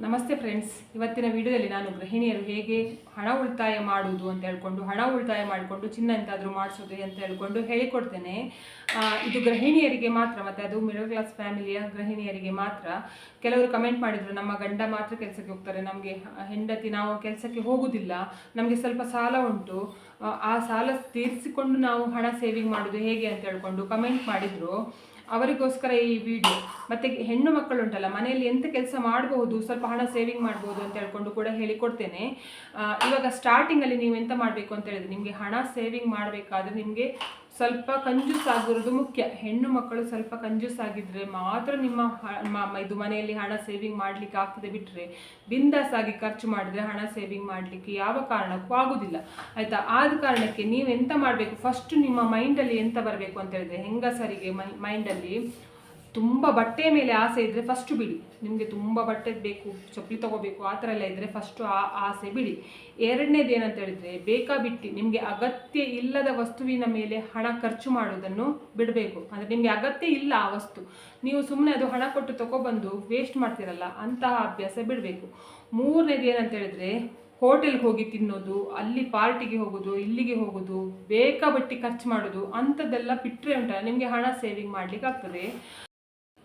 ನಮಸ್ತೆ ಫ್ರೆಂಡ್ಸ್. ಇವತ್ತಿನ ವಿಡಿಯೋದಲ್ಲಿ ನಾನು ಗೃಹಿಣಿಯರು ಹೇಗೆ ಹಣ ಉಳಿತಾಯ ಮಾಡುವುದು ಅಂತ ಹೇಳ್ಕೊಂಡು ಹಣ ಉಳಿತಾಯ ಮಾಡಿಕೊಂಡು ಚಿನ್ನ ಎಂತಾದರೂ ಮಾಡಿಸೋದು ಅಂತ ಹೇಳ್ಕೊಂಡು ಹೇಳಿಕೊಡ್ತೇನೆ. ಇದು ಗೃಹಿಣಿಯರಿಗೆ ಮಾತ್ರ ಮತ್ತು ಅದು ಮಿಡಲ್ ಕ್ಲಾಸ್ ಫ್ಯಾಮಿಲಿಯ ಗೃಹಿಣಿಯರಿಗೆ ಮಾತ್ರ. ಕೆಲವರು ಕಮೆಂಟ್ ಮಾಡಿದರು ನಮ್ಮ ಗಂಡ ಮಾತ್ರ ಕೆಲಸಕ್ಕೆ ಹೋಗ್ತಾರೆ. ನಮಗೆ ಹೆಂಡತಿ ನಾವು ಕೆಲಸಕ್ಕೆ ಹೋಗುವುದಿಲ್ಲ ನಮಗೆ ಸ್ವಲ್ಪ ಸಾಲ ಉಂಟು. ಆ, ಸಾಲ ತೀರಿಸಿಕೊಂಡು ನಾವು ಹಣ ಸೇವಿಂಗ್ ಮಾಡೋದು ಹೇಗೆ? ಅಂತ ಹೇಳ್ಕೊಂಡು ಕಮೆಂಟ್ ಮಾಡಿದರು. ಅವರಿಗೋಸ್ಕರ ಈ ವಿಡಿಯೋ ಮತ್ತೆ ಹೆಣ್ಣು ಮಕ್ಕಳು ಉಂಟಲ್ಲ ಮನೆಯಲ್ಲಿ ಎಂತ ಕೆಲಸ ಮಾಡಬಹುದು, ಸ್ವಲ್ಪ ಹಣ ಸೇವಿಂಗ್ ಮಾಡ್ಬೋದು ಅಂತ ಹೇಳ್ಕೊಂಡು ಕೂಡ ಹೇಳಿಕೊಡ್ತೇನೆ. ಇವಾಗ ಸ್ಟಾರ್ಟಿಂಗಲ್ಲಿ ನೀವು ಎಂತ ಮಾಡಬೇಕು ಅಂತ ಹೇಳಿದ್ರೆ, ನಿಮಗೆ ಹಣ ಸೇವಿಂಗ್ ಮಾಡಬೇಕಾದ್ರೆ ನಿಮಗೆ ಸ್ವಲ್ಪ ಕಂಜೂಸ್ ಆಗಿರೋದು ಮುಖ್ಯ. ಹೆಣ್ಣು ಮಕ್ಕಳು ಸ್ವಲ್ಪ ಕಂಜೂಸ್ ಆಗಿದ್ರೆ ಮಾತ್ರ ನಿಮ್ಮ ಇದು ಮನೆಯಲ್ಲಿ ಹಣ ಸೇವಿಂಗ್ ಮಾಡ್ಲಿಕ್ಕೆ ಆಗ್ತದೆ ಬಿಟ್ರೆ ಬಿಂದಾಸ್ ಆಗಿ ಖರ್ಚು ಮಾಡಿದ್ರೆ ಹಣ ಸೇವಿಂಗ್ ಮಾಡಲಿಕ್ಕೆ ಯಾವ ಕಾರಣಕ್ಕೂ ಆಗುದಿಲ್ಲ. ಆಯ್ತಾ? ಆದ ಕಾರಣಕ್ಕೆ ನೀವು ಎಂತ ಮಾಡಬೇಕು? ಫಸ್ಟ್ ನಿಮ್ಮ ಮೈಂಡಲ್ಲಿ ಎಂತ ಬರಬೇಕು ಅಂತ ಹೇಳಿದ್ರೆ ಹೆಂಗಸರಿಗೆ ಮೈ ಮೈಂಡಲ್ಲಿ ತುಂಬ ಬಟ್ಟೆ ಮೇಲೆ ಆಸೆ ಇದ್ದರೆ ಫಸ್ಟ್ ಬಿಡಿ. ನಿಮಗೆ ತುಂಬ ಬಟ್ಟೆ ಬೇಕು, ಚಪ್ಪಲಿ ತಗೋಬೇಕು, ಆ ಥರ ಎಲ್ಲ ಇದ್ದರೆ ಫಸ್ಟು ಆ ಆಸೆ ಬಿಡಿ. ಎರಡನೇದು ಏನಂತ ಹೇಳಿದರೆ, ಬೇಕಾ ಬಿಟ್ಟು, ನಿಮಗೆ ಅಗತ್ಯ ಇಲ್ಲದ ವಸ್ತುವಿನ ಮೇಲೆ ಹಣ ಖರ್ಚು ಮಾಡೋದನ್ನು ಬಿಡಬೇಕು. ಅಂದರೆ ನಿಮಗೆ ಅಗತ್ಯ ಇಲ್ಲ ಆ ವಸ್ತು. ನೀವು ಸುಮ್ಮನೆ ಅದು ಹಣ ಕೊಟ್ಟು ತಗೊಬಂದು ವೇಸ್ಟ್ ಮಾಡ್ತೀರಲ್ಲ, ಅಂತಹ ಅಭ್ಯಾಸ ಬಿಡಬೇಕು. ಮೂರನೇದು ಏನಂತ ಹೇಳಿದರೆ, ಹೋಟೆಲ್ಗೆ ಹೋಗಿ ತಿನ್ನೋದು, ಅಲ್ಲಿ ಪಾರ್ಟಿಗೆ ಹೋಗೋದು, ಇಲ್ಲಿಗೆ ಹೋಗೋದು, ಬೇಕಾ ಬಟ್ಟೆ ಖರ್ಚು ಮಾಡೋದು, ಅಂಥದ್ದೆಲ್ಲ ಬಿಟ್ಟರೆ ಉಂಟಲ್ಲ, ನಿಮಗೆ ಹಣ ಸೇವಿಂಗ್ ಮಾಡಲಿಕ್ಕೆ ಆಗ್ತದೆ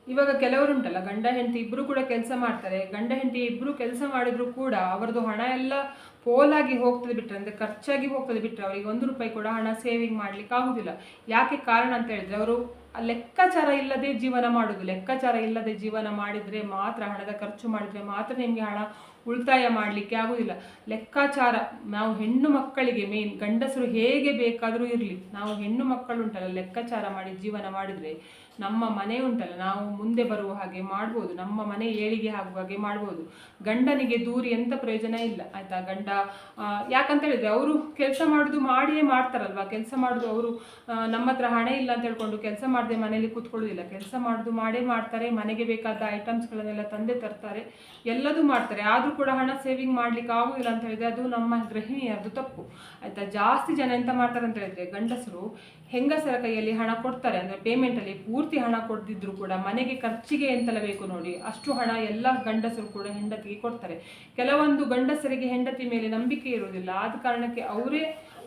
ಇವಾಗ ಕೆಲವರು ಉಂಟಲ್ಲ ಗಂಡ ಹೆಂಡತಿ ಇಬ್ಬರು ಕೂಡ ಕೆಲಸ ಮಾಡ್ತಾರೆ. ಗಂಡ ಹೆಂಡತಿ ಇಬ್ಬರು ಕೆಲಸ ಮಾಡಿದ್ರು ಕೂಡ ಅವರದ್ದು ಹಣ ಎಲ್ಲ ಪೋಲಾಗಿ ಹೋಗ್ತದೆ ಬಿಟ್ಟರೆ ಅಂದರೆ ಖರ್ಚಾಗಿ ಹೋಗ್ತದೆ ಬಿಟ್ಟರೆ ಅವರಿಗೆ ಒಂದು ರೂಪಾಯಿ ಕೂಡ ಹಣ ಸೇವಿಂಗ್ ಮಾಡ್ಲಿಕ್ಕೆ ಆಗುದಿಲ್ಲ. ಯಾಕೆ ಕಾರಣ ಅಂತ ಹೇಳಿದ್ರೆ, ಅವರು ಲೆಕ್ಕಾಚಾರ ಇಲ್ಲದೆ ಜೀವನ ಮಾಡೋದು. ಲೆಕ್ಕಾಚಾರ ಇಲ್ಲದೆ ಜೀವನ ಮಾಡಿದರೆ ಮಾತ್ರ, ಹಣದ ಖರ್ಚು ಮಾಡಿದರೆ ಮಾತ್ರ ನಿಮಗೆ ಹಣ ಉಳಿತಾಯ ಮಾಡಲಿಕ್ಕೆ ಆಗುದಿಲ್ಲ. ಲೆಕ್ಕಾಚಾರ, ನಾವು ಹೆಣ್ಣು ಮಕ್ಕಳಿಗೆ ಮೇನ್ ಗಂಡಸರು ಹೇಗೆ ಬೇಕಾದರೂ ಇರಲಿ. ನಾವು ಹೆಣ್ಣು ಮಕ್ಕಳು ಉಂಟಲ್ಲ ಲೆಕ್ಕಾಚಾರ ಮಾಡಿ ಜೀವನ ಮಾಡಿದರೆ ನಮ್ಮ ಮನೆ ಉಂಟಲ್ಲ, ನಾವು ಮುಂದೆ ಬರುವ ಹಾಗೆ ಮಾಡ್ಬೋದು, ನಮ್ಮ ಮನೆ ಏಳಿಗೆ ಆಗುವ ಹಾಗೆ ಮಾಡ್ಬೋದು. ಗಂಡನಿಗೆ ದೂರಿ ಎಂತ ಪ್ರಯೋಜನ ಇಲ್ಲ, ಆಯ್ತಾ? ಗಂಡ ಯಾಕಂತ ಹೇಳಿದ್ರೆ ಅವರು ಕೆಲಸ ಮಾಡೋದು ಮಾಡಿಯೇ ಮಾಡ್ತಾರಲ್ವಾ? ಕೆಲಸ ಮಾಡೋದು ಅವರು ನಮ್ಮ ಹತ್ರ ಹಣ ಇಲ್ಲ ಅಂತ ಹೇಳ್ಕೊಂಡು ಕೆಲಸ ಮಾಡದೆ ಮನೆಯಲ್ಲಿ ಕೂತ್ಕೊಳ್ಳೋದಿಲ್ಲ. ಕೆಲಸ ಮಾಡೋದು ಮಾಡೇ ಮಾಡ್ತಾರೆ, ಮನೆಗೆ ಬೇಕಾದ ಐಟಮ್ಸ್ಗಳನ್ನೆಲ್ಲ ತಂದೆ ತರ್ತಾರೆ, ಎಲ್ಲದೂ ಮಾಡ್ತಾರೆ. ಆದರೂ ಕೂಡ ಹಣ ಸೇವಿಂಗ್ ಮಾಡ್ಲಿಕ್ಕೆ ಆಗುದಿಲ್ಲ ಅಂತ ಹೇಳಿದ್ರೆ ಅದು ನಮ್ಮ ಗೃಹಿಣಿ ಅದು ತಪ್ಪು. ಆಯ್ತಾ? ಜಾಸ್ತಿ ಜನ ಎಂತ ಮಾಡ್ತಾರೆ ಅಂತ ಹೇಳಿದ್ರೆ ಗಂಡಸರು ಹೆಂಗಸರ ಕೈಯಲ್ಲಿ ಹಣ ಕೊಡ್ತಾರೆ ಅಂದ್ರೆ ಪೇಮೆಂಟ್ ಅಲ್ಲಿ ಪೂರ್ತಿ ಹಣ ಕೊಡ್ದಿದ್ರು ಕೂಡ ಮನೆಗೆ ಖರ್ಚಿಗೆ ಎಂತೆಲ್ಲ ಬೇಕು ನೋಡಿ, ಅಷ್ಟು ಹಣ ಎಲ್ಲ ಗಂಡಸರು ಕೂಡ ಹೆಂಡತಿಗೆ ಕೊಡ್ತಾರೆ. ಕೆಲವೊಂದು ಗಂಡಸರಿಗೆ ಹೆಂಡತಿ ಮೇಲೆ ನಂಬಿಕೆ ಇರುವುದಿಲ್ಲ. ಆದ ಕಾರಣಕ್ಕೆ ಅವರೇ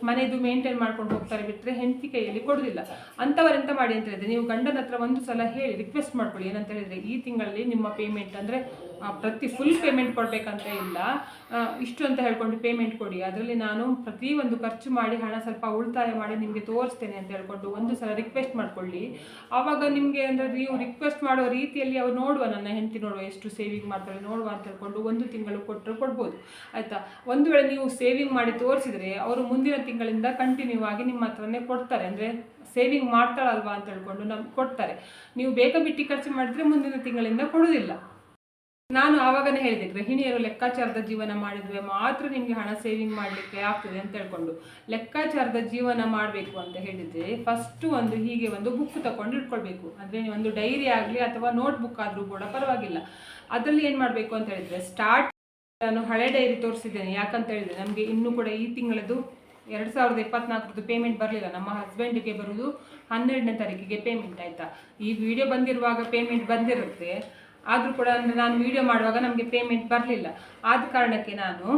ಮನೆದು ಮೇಂಟೈನ್ ಮಾಡ್ಕೊಂಡು ಹೋಗ್ತಾರೆ ಬಿಟ್ಟರೆ ಹೆಂಡತಿ ಕೈಯಲ್ಲಿ ಕೊಡೋದಿಲ್ಲ ಅಂಥವರೆಂತ ಮಾಡಿ ಅಂತ ಹೇಳಿದ್ರೆ, ನೀವು ಗಂಡನ ಹತ್ರ ಒಂದು ಸಲ ಹೇಳಿ ರಿಕ್ವೆಸ್ಟ್ ಮಾಡ್ಕೊಳ್ಳಿ. ಏನಂತ ಹೇಳಿದ್ರೆ, ಈ ತಿಂಗಳಲ್ಲಿ ನಿಮ್ಮ ಪೇಮೆಂಟ್ ಅಂದರೆ ಪ್ರತಿ ಫುಲ್ ಪೇಮೆಂಟ್ ಕೊಡಬೇಕಂತ ಇಲ್ಲ. ಇಷ್ಟು ಅಂತ ಹೇಳ್ಕೊಂಡು ಪೇಮೆಂಟ್ ಕೊಡಿ. ಅದರಲ್ಲಿ ನಾನು ಪ್ರತಿ ಒಂದು ಖರ್ಚು ಮಾಡಿ, ಹಣ ಸ್ವಲ್ಪ ಉಳಿತಾಯ ಮಾಡಿ ನಿಮಗೆ ತೋರಿಸ್ತೇನೆ ಅಂತ ಹೇಳ್ಕೊಂಡು ಒಂದು ಸಲ ರಿಕ್ವೆಸ್ಟ್ ಮಾಡ್ಕೊಳ್ಳಿ. ಆವಾಗ ನಿಮಗೆ ಅಂದರೆ ನೀವು ರಿಕ್ವೆಸ್ಟ್ ಮಾಡೋ ರೀತಿಯಲ್ಲಿ ಅವ್ರು ನೋಡುವ, ನನ್ನ ಹೆಂಡತಿ ನೋಡುವ, ಎಷ್ಟು ಸೇವಿಂಗ್ ಮಾಡ್ತಾರೆ ನೋಡುವ ಅಂತ ಹೇಳ್ಕೊಂಡು ಒಂದು ತಿಂಗಳು ಕೊಟ್ಟರು ಕೊಡ್ಬೋದು. ಆಯಿತಾ? ಒಂದು ವೇಳೆ ನೀವು ಸೇವಿಂಗ್ ಮಾಡಿ ತೋರಿಸಿದರೆ ಅವರು ಮುಂದಿನ ತಿಂಗಳಿಂದ ಕಂಟಿನ್ಯೂ ಆಗಿ ನಿಮ್ಮ ಹತ್ರನೇ ಕೊಡ್ತಾರೆ. ಅಂದರೆ ಸೇವಿಂಗ್ ಮಾಡ್ತಾಳಲ್ವಾ ಅಂತ ಹೇಳ್ಕೊಂಡು ನಮ್ಗೆ ಕೊಡ್ತಾರೆ. ನೀವು ಬೇಗ ಬಿಟ್ಟು ಖರ್ಚು ಮಾಡಿದ್ರೆ ಮುಂದಿನ ತಿಂಗಳಿಂದ ಕೊಡೋದಿಲ್ಲ ನಾನು ಆವಾಗನೇ ಹೇಳಿದೆ, ಗೃಹಿಣಿಯರು ಲೆಕ್ಕಾಚಾರದ ಜೀವನ ಮಾಡಿದ್ರೆ ಮಾತ್ರ ನಿಮಗೆ ಹಣ ಸೇವಿಂಗ್ ಮಾಡಲಿಕ್ಕೆ ಆಗ್ತದೆ ಅಂತ ಹೇಳ್ಕೊಂಡು, ಲೆಕ್ಕಾಚಾರದ ಜೀವನ ಮಾಡಬೇಕು ಅಂತ ಹೇಳಿದರೆ ಫಸ್ಟು ಒಂದು ಹೀಗೆ ಒಂದು ಬುಕ್ ತಗೊಂಡು ಇಟ್ಕೊಳ್ಬೇಕು. ಅಂದರೆ ಒಂದು ಡೈರಿ ಆಗಲಿ ಅಥವಾ ನೋಟ್ ಬುಕ್ ಆದರೂ ಕೂಡ ಪರವಾಗಿಲ್ಲ. ಅದರಲ್ಲಿ ಏನು ಮಾಡಬೇಕು ಅಂತ ಹೇಳಿದರೆ ಸ್ಟಾರ್ಟ್ ನಾನು ಹಳೆ ಡೈರಿ ತೋರಿಸಿದ್ದೇನೆ. ಯಾಕಂತ ಹೇಳಿದರೆ ನಮಗೆ ಇನ್ನೂ ಕೂಡ ಈ ತಿಂಗಳದ್ದು ಎರಡು ಸಾವಿರದ ಇಪ್ಪತ್ನಾಲ್ಕರದ್ದು ಪೇಮೆಂಟ್ ಬರಲಿಲ್ಲ. ನಮ್ಮ ಹಸ್ಬೆಂಡಿಗೆ ಬರುವುದು ಹನ್ನೆರಡನೇ ತಾರೀಕಿಗೆ ಪೇಮೆಂಟ್ ಆಯಿತಾ? ಈ ವಿಡಿಯೋ ಬಂದಿರುವಾಗ ಪೇಮೆಂಟ್ ಬಂದಿರುತ್ತೆ. ಆದರೂ ಕೂಡ ಅಂದರೆ ನಾನು ವಿಡಿಯೋ ಮಾಡುವಾಗ ನಮಗೆ ಪೇಮೆಂಟ್ ಬರಲಿಲ್ಲ. ಆದ ಕಾರಣಕ್ಕೆ ನಾನು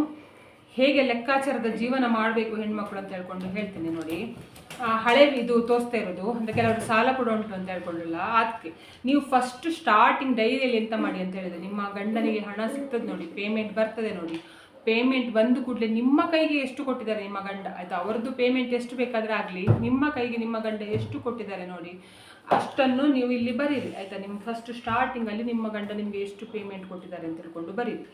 ಹೇಗೆ ಲೆಕ್ಕಾಚಾರದ ಜೀವನ ಮಾಡಬೇಕು ಹೆಣ್ಮಕ್ಳು ಅಂತ ಹೇಳ್ಕೊಂಡು ಹೇಳ್ತೀನಿ ನೋಡಿ. ಹಳೆ ಇದು ತೋರಿಸ್ತಾ ಇರೋದು, ಅಂದರೆ ಕೆಲವರು ಸಾಲ ಕೂಡ ಉಂಟು ಅಂತ ಹೇಳ್ಕೊಂಡಿಲ್ಲ ಅದಕ್ಕೆ ನೀವು ಫಸ್ಟ್ ಸ್ಟಾರ್ಟಿಂಗ್ ಡೈರಿಯಲ್ಲಿ ಎಂತ ಮಾಡಿ ಅಂತ ಹೇಳಿದ್ರೆ, ನಿಮ್ಮ ಗಂಡನಿಗೆ ಹಣ ಸಿಗ್ತದೆ ನೋಡಿ ಪೇಮೆಂಟ್ ಬರ್ತದೆ ನೋಡಿ. ಪೇಮೆಂಟ್ ಬಂದು ಕೂಡಲೇ ನಿಮ್ಮ ಕೈಗೆ ಎಷ್ಟು ಕೊಟ್ಟಿದ್ದಾರೆ ನಿಮ್ಮ ಗಂಡ? ಆಯಿತಾ, ಅವರದ್ದು ಪೇಮೆಂಟ್ ಎಷ್ಟು ಬೇಕಾದರೆ ಆಗಲಿ, ನಿಮ್ಮ ಕೈಗೆ ನಿಮ್ಮ ಗಂಡ ಎಷ್ಟು ಕೊಟ್ಟಿದ್ದಾರೆ ನೋಡಿ, ಅಷ್ಟನ್ನು ನೀವು ಇಲ್ಲಿ ಬರೀರಿ. ಆಯಿತಾ, ನಿಮ್ಗೆ ಫಸ್ಟ್ ಸ್ಟಾರ್ಟಿಂಗಲ್ಲಿ ನಿಮ್ಮ ಗಂಡ ನಿಮಗೆ ಎಷ್ಟು ಪೇಮೆಂಟ್ ಕೊಟ್ಟಿದ್ದಾರೆ ಅಂತ ಹೇಳ್ಕೊಂಡು ಬರೀರಿ.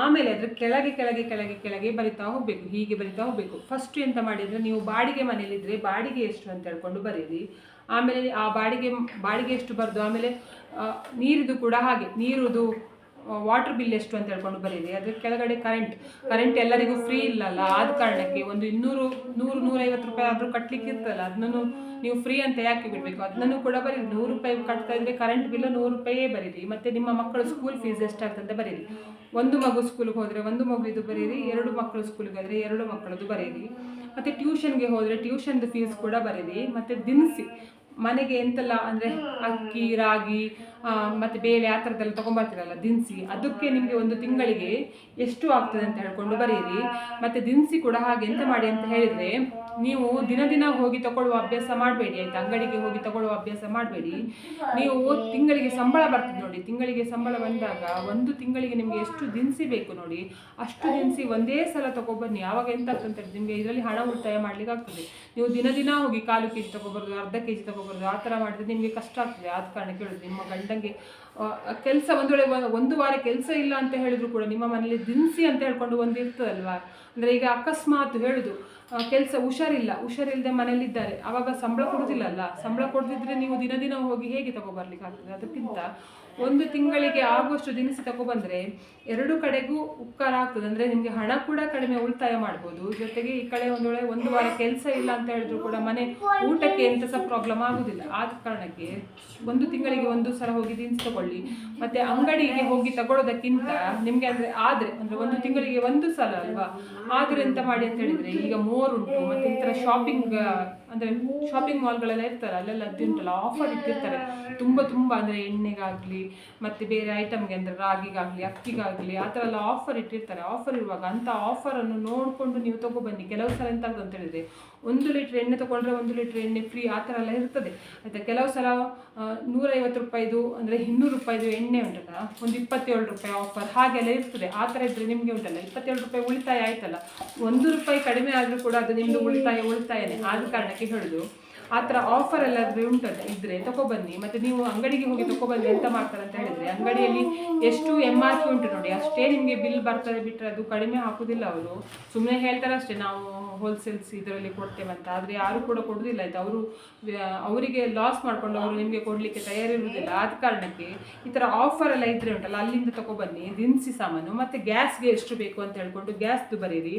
ಆಮೇಲೆ ಅದ್ರ ಕೆಳಗೆ ಕೆಳಗೆ ಕೆಳಗೆ ಕೆಳಗೆ ಬರಿತಾ ಹೋಗಬೇಕು, ಹೀಗೆ ಬರಿತಾ ಹೋಗಬೇಕು. ಫಸ್ಟ್ ಎಂತ ಮಾಡಿದರೆ ನೀವು ಬಾಡಿಗೆ ಮನೇಲಿದ್ದರೆ ಬಾಡಿಗೆ ಎಷ್ಟು ಅಂತ ಹೇಳ್ಕೊಂಡು ಬರೀರಿ. ಆಮೇಲೆ ಆ ಬಾಡಿಗೆ ಬಾಡಿಗೆ ಎಷ್ಟು ಬರೆದು? ಆಮೇಲೆ ನೀರಿದು ಕೂಡ ಹಾಗೆ, ನೀರುದು ವಾಟರ್ ಬಿಲ್ ಎಷ್ಟು ಅಂತ ಹೇಳ್ಕೊಂಡು ಬರೀರಿ. ಅದ್ರ ಕೆಳಗಡೆ ಕರೆಂಟ್ ಕರೆಂಟ್ ಎಲ್ಲರಿಗೂ ಫ್ರೀ ಇಲ್ಲಲ್ಲ. ಆದ ಕಾರಣಕ್ಕೆ ಒಂದು ಇನ್ನೂರು, ನೂರು, ನೂರೈವತ್ತು ರೂಪಾಯಿ ಆದರೂ ಕಟ್ಟಲಿಕ್ಕೆ ಇರ್ತಲ್ಲ ಅದನ್ನು ನೀವು ಫ್ರೀ ಅಂತ ಯಾಕೆ ಬಿಡಬೇಕು? ಅದನ್ನು ಕೂಡ ಬರೀರಿ. ನೂರು ರೂಪಾಯಿ ಕಟ್ತಾ ಇದ್ರೆ ಕರೆಂಟ್ ಬಿಲ್ ನೂರು ರೂಪಾಯೇ ಬರೀರಿ. ಮತ್ತು ನಿಮ್ಮ ಮಕ್ಕಳು ಸ್ಕೂಲ್ ಫೀಸ್ ಎಷ್ಟಾಗ್ತದೆ ಬರೀರಿ. ಒಂದು ಮಗು ಸ್ಕೂಲ್ಗೆ ಹೋದರೆ ಒಂದು ಮಗುವಿದು ಬರೀರಿ, ಎರಡು ಮಕ್ಕಳು ಸ್ಕೂಲ್ಗೆ ಹೋದರೆ ಎರಡು ಮಕ್ಕಳದು ಬರೀರಿ. ಮತ್ತು ಟ್ಯೂಷನ್ಗೆ ಹೋದರೆ ಟ್ಯೂಷನ್ದು ಫೀಸ್ ಕೂಡ ಬರೀರಿ. ಮತ್ತು ದಿನಸಿ ಮನೆಗೆ ಎಂತೆಲ್ಲ ಅಂದರೆ ಅಕ್ಕಿ, ರಾಗಿ ಮತ್ತೆ ಬೇಳೆ ಆ ಥರದ್ದೆಲ್ಲ ತೊಗೊಂಬರ್ತೀರಲ್ಲ, ದಿನಸಿ. ಅದಕ್ಕೆ ನಿಮಗೆ ಒಂದು ತಿಂಗಳಿಗೆ ಎಷ್ಟು ಆಗ್ತದೆ ಅಂತ ಹೇಳ್ಕೊಂಡು ಬರೀರಿ. ಮತ್ತೆ ದಿನಸಿ ಕೂಡ ಹಾಗೆ ಎಂತ ಮಾಡಿ ಅಂತ ಹೇಳಿದ್ರೆ, ನೀವು ದಿನ ದಿನ ಹೋಗಿ ತಗೊಳ್ಳುವ ಅಭ್ಯಾಸ ಮಾಡಬೇಡಿ, ಆಯ್ತಾ? ಅಂಗಡಿಗೆ ಹೋಗಿ ತಗೊಳ್ಳುವ ಅಭ್ಯಾಸ ಮಾಡಬೇಡಿ. ನೀವು ತಿಂಗಳಿಗೆ ಸಂಬಳ ಬರ್ತದೆ ನೋಡಿ. ತಿಂಗಳಿಗೆ ಸಂಬಳ ಬಂದಾಗ ಒಂದು ತಿಂಗಳಿಗೆ ನಿಮಗೆ ಎಷ್ಟು ದಿನಸಿ ಬೇಕು ನೋಡಿ. ಅಷ್ಟು ದಿನಸಿ ಒಂದೇ ಸಲ ತಗೊಬನ್ನಿ. ಆವಾಗ ಎಂತ ಆಗ್ತದೆ ಅಂತ ನಿಮಗೆ ಇದರಲ್ಲಿ ಹಣ ಉಳಿತಾಯ ಮಾಡ್ಲಿಕ್ಕೆ ಆಗ್ತದೆ. ನೀವು ದಿನ ದಿನ ಹೋಗಿ ಕಾಲು ಕೆ ಜಿ ತಗೊಬಾರ್ದು, ಅರ್ಧ ಕೆ ಜಿ ತಗೊಬಾರ್ದು, ಆ ಥರ ಮಾಡಿದ್ರೆ ನಿಮಗೆ ಕಷ್ಟ ಆಗ್ತದೆ. ಆದ ಕಾರಣ ಕೇಳೋದು ನಿಮ್ಮ ಗಂಡಂಗೆ ಕೆಲಸ ಒಂದು ವೇಳೆ ಒಂದು- ವಾರ ಕೆಲಸ ಇಲ್ಲ ಅಂತ ಹೇಳಿದ್ರು ಕೂಡ ನಿಮ್ಮ ಮನೇಲಿ ದಿನಸಿ ಅಂತ ಹೇಳ್ಕೊಂಡು ಒಂದು ಇರ್ತದಲ್ವಾ? ಅಂದರೆ ಈಗ ಅಕಸ್ಮಾತ್ ಹೇಳುದು ಕೆಲಸ ಹುಷಾರಿಲ್ಲ ಹುಷಾರಿಲ್ಲದೆ ಮನೇಲಿದ್ದಾರೆ, ಅವಾಗ ಸಂಬಳ ಕೊಡೋದಿಲ್ಲಲ್ಲ ಸಂಬಳ ಕೊಡದಿದ್ರೆ ನೀವು ದಿನ ದಿನ ಹೋಗಿ ಹೇಗೆ ತಗೊಬರ್ಲಿಕ್ಕೆ ಆಗ್ತದೆ ಅದಕ್ಕಿಂತ ಒಂದು ತಿಂಗಳಿಗೆ ಆಗುವಷ್ಟು ದಿನಸಿ ತಗೊಬಂದ್ರೆ ಎರಡು ಕಡೆಗೂ ಉಪಕಾರ ಆಗ್ತದೆ. ಅಂದರೆ ನಿಮಗೆ ಹಣ ಕೂಡ ಕಡಿಮೆ ಉಳಿತಾಯ ಮಾಡ್ಬೋದು. ಜೊತೆಗೆ ಈ ಕಡೆ ಒಂದು ವೇಳೆ ಒಂದು ವಾರ ಕೆಲಸ ಇಲ್ಲ ಅಂತ ಹೇಳಿದ್ರು ಕೂಡ ಮನೆ ಊಟಕ್ಕೆ ಎಂತ ಸಹ ಪ್ರಾಬ್ಲಮ್ ಆಗುದಿಲ್ಲ. ಆದ ಕಾರಣಕ್ಕೆ ಒಂದು ತಿಂಗಳಿಗೆ ಒಂದು ಸಲ ಹೋಗಿ ದಿನಸಿ ತಗೊಳ್ಳಿ. ಮತ್ತೆ ಅಂಗಡಿಗೆ ಹೋಗಿ ತಗೊಳ್ಳೋದಕ್ಕಿಂತ ನಿಮಗೆ ಅಂದ್ರೆ ಆದ್ರೆ, ಅಂದ್ರೆ ಒಂದು ತಿಂಗಳಿಗೆ ಒಂದು ಸಲ ಅಲ್ವಾ? ಆದ್ರೆ ಎಂತ ಮಾಡಿ ಅಂತ ಹೇಳಿದ್ರೆ ಈಗ ಮೋರ್ ಉಂಟು ಮತ್ತೆ ಈ ತರ ಶಾಪಿಂಗ್ ಅಂದ್ರೆ ಶಾಪಿಂಗ್ ಮಾಲ್ಗಳೆಲ್ಲ ಇರ್ತಾರೆ ಅಲ್ಲೆಲ್ಲ ಅದುಂಟಲ್ಲ ಆಫರ್ ಇಟ್ಟಿರ್ತಾರೆ. ತುಂಬಾ ತುಂಬಾ ಅಂದ್ರೆ ಎಣ್ಣೆಗಾಗ್ಲಿ ಮತ್ತೆ ಬೇರೆ ಐಟಮ್ಗೆ ಅಂದ್ರೆ ರಾಗಿಗಾಗ್ಲಿ ಅಕ್ಕಿಗಾಗ್ಲಿ ಆ ಥರ ಎಲ್ಲ ಆಫರ್ ಇಟ್ಟಿರ್ತಾರೆ. ಆಫರ್ ಇರುವಾಗ ಅಂತ ಆಫರ್ ಅನ್ನು ನೋಡ್ಕೊಂಡು ನೀವು ತಗೊಬನ್ನಿ ಕೆಲವು ಸಲ ಎಂತ ಆಗ್ತದೆ ಅಂತ ಹೇಳಿದ್ರೆ ಒಂದು ಲೀಟ್ರ್ ಎಣ್ಣೆ ತಗೊಂಡ್ರೆ ಒಂದು ಲೀಟ್ರ್ ಎಣ್ಣೆ ಫ್ರೀ ಆ ಥರ ಎಲ್ಲ ಇರ್ತದೆ. ಆಯಿತಾ ಕೆಲವು ಸಲ ನೂರೈವತ್ತು ರೂಪಾಯಿದು ಅಂದರೆ ಇನ್ನೂರು ರೂಪಾಯಿದು ಎಣ್ಣೆ ಉಂಟಲ್ಲ ಒಂದು ಇಪ್ಪತ್ತೇಳು ರೂಪಾಯಿ ಆಫರ್ ಹಾಗೆಲ್ಲ ಇರ್ತದೆ. ಆ ಥರ ಇದ್ದರೆ ನಿಮಗೆ ಉಂಟಲ್ಲ ಇಪ್ಪತ್ತೇಳು ರೂಪಾಯಿ ಉಳಿತಾಯ ಆಯ್ತಲ್ಲ. ಒಂದು ರೂಪಾಯಿ ಕಡಿಮೆ ಆದರೂ ಕೂಡ ಅದು ನಿಮ್ಮದು ಉಳಿತಾಯ ಉಳಿತಾಯನೇ. ಆದ ಕಾರಣಕ್ಕೆ ಹೇಳುದು. ಆ ಥರ ಆಫರ್ ಎಲ್ಲಾದರೂ ಉಂಟಲ್ಲ ಇದ್ರೆ ತಗೊಬನ್ನಿ ಮತ್ತೆ ನೀವು ಅಂಗಡಿಗೆ ಹೋಗಿ ತಗೊಬನ್ನಿ ಎಂತ ಮಾಡ್ತಾರೆ ಅಂತ ಹೇಳಿದ್ರೆ, ಅಂಗಡಿಯಲ್ಲಿ ಎಷ್ಟು ಎಂ ಆರ್ ಪಿ ಉಂಟು ನೋಡಿ, ಅಷ್ಟೇ ನಿಮಗೆ ಬಿಲ್ ಬರ್ತದೆ ಬಿಟ್ಟರೆ ಅದು ಕಡಿಮೆ ಹಾಕೋದಿಲ್ಲ ಅವರು. ಸುಮ್ಮನೆ ಹೇಳ್ತಾರೆ ಅಷ್ಟೇ, ನಾವು ಹೋಲ್ಸೇಲ್ಸ್ ಇದರಲ್ಲಿ ಕೊಡ್ತೇವೆ ಅಂತ. ಆದರೆ ಯಾರು ಕೂಡ ಕೊಡುದಿಲ್ಲ ಆಯ್ತು. ಅವರು, ಅವರಿಗೆ ಲಾಸ್ ಮಾಡ್ಕೊಂಡು ಅವರು ನಿಮಗೆ ಕೊಡಲಿಕ್ಕೆ ತಯಾರಿರುವುದಿಲ್ಲ. ಆದ ಕಾರಣಕ್ಕೆ ಈ ಥರ ಆಫರ್ ಎಲ್ಲ ಇದ್ರೆ ಉಂಟಲ್ಲ, ಅಲ್ಲಿಂದ ತಗೊಬನ್ನಿ ದಿನಸಿ ಸಾಮಾನು, ಮತ್ತೆ ಗ್ಯಾಸ್ಗೆ ಎಷ್ಟು ಬೇಕು ಅಂತ ಹೇಳ್ಕೊಂಡು ಗ್ಯಾಸ್ದು ಬರೀರಿ.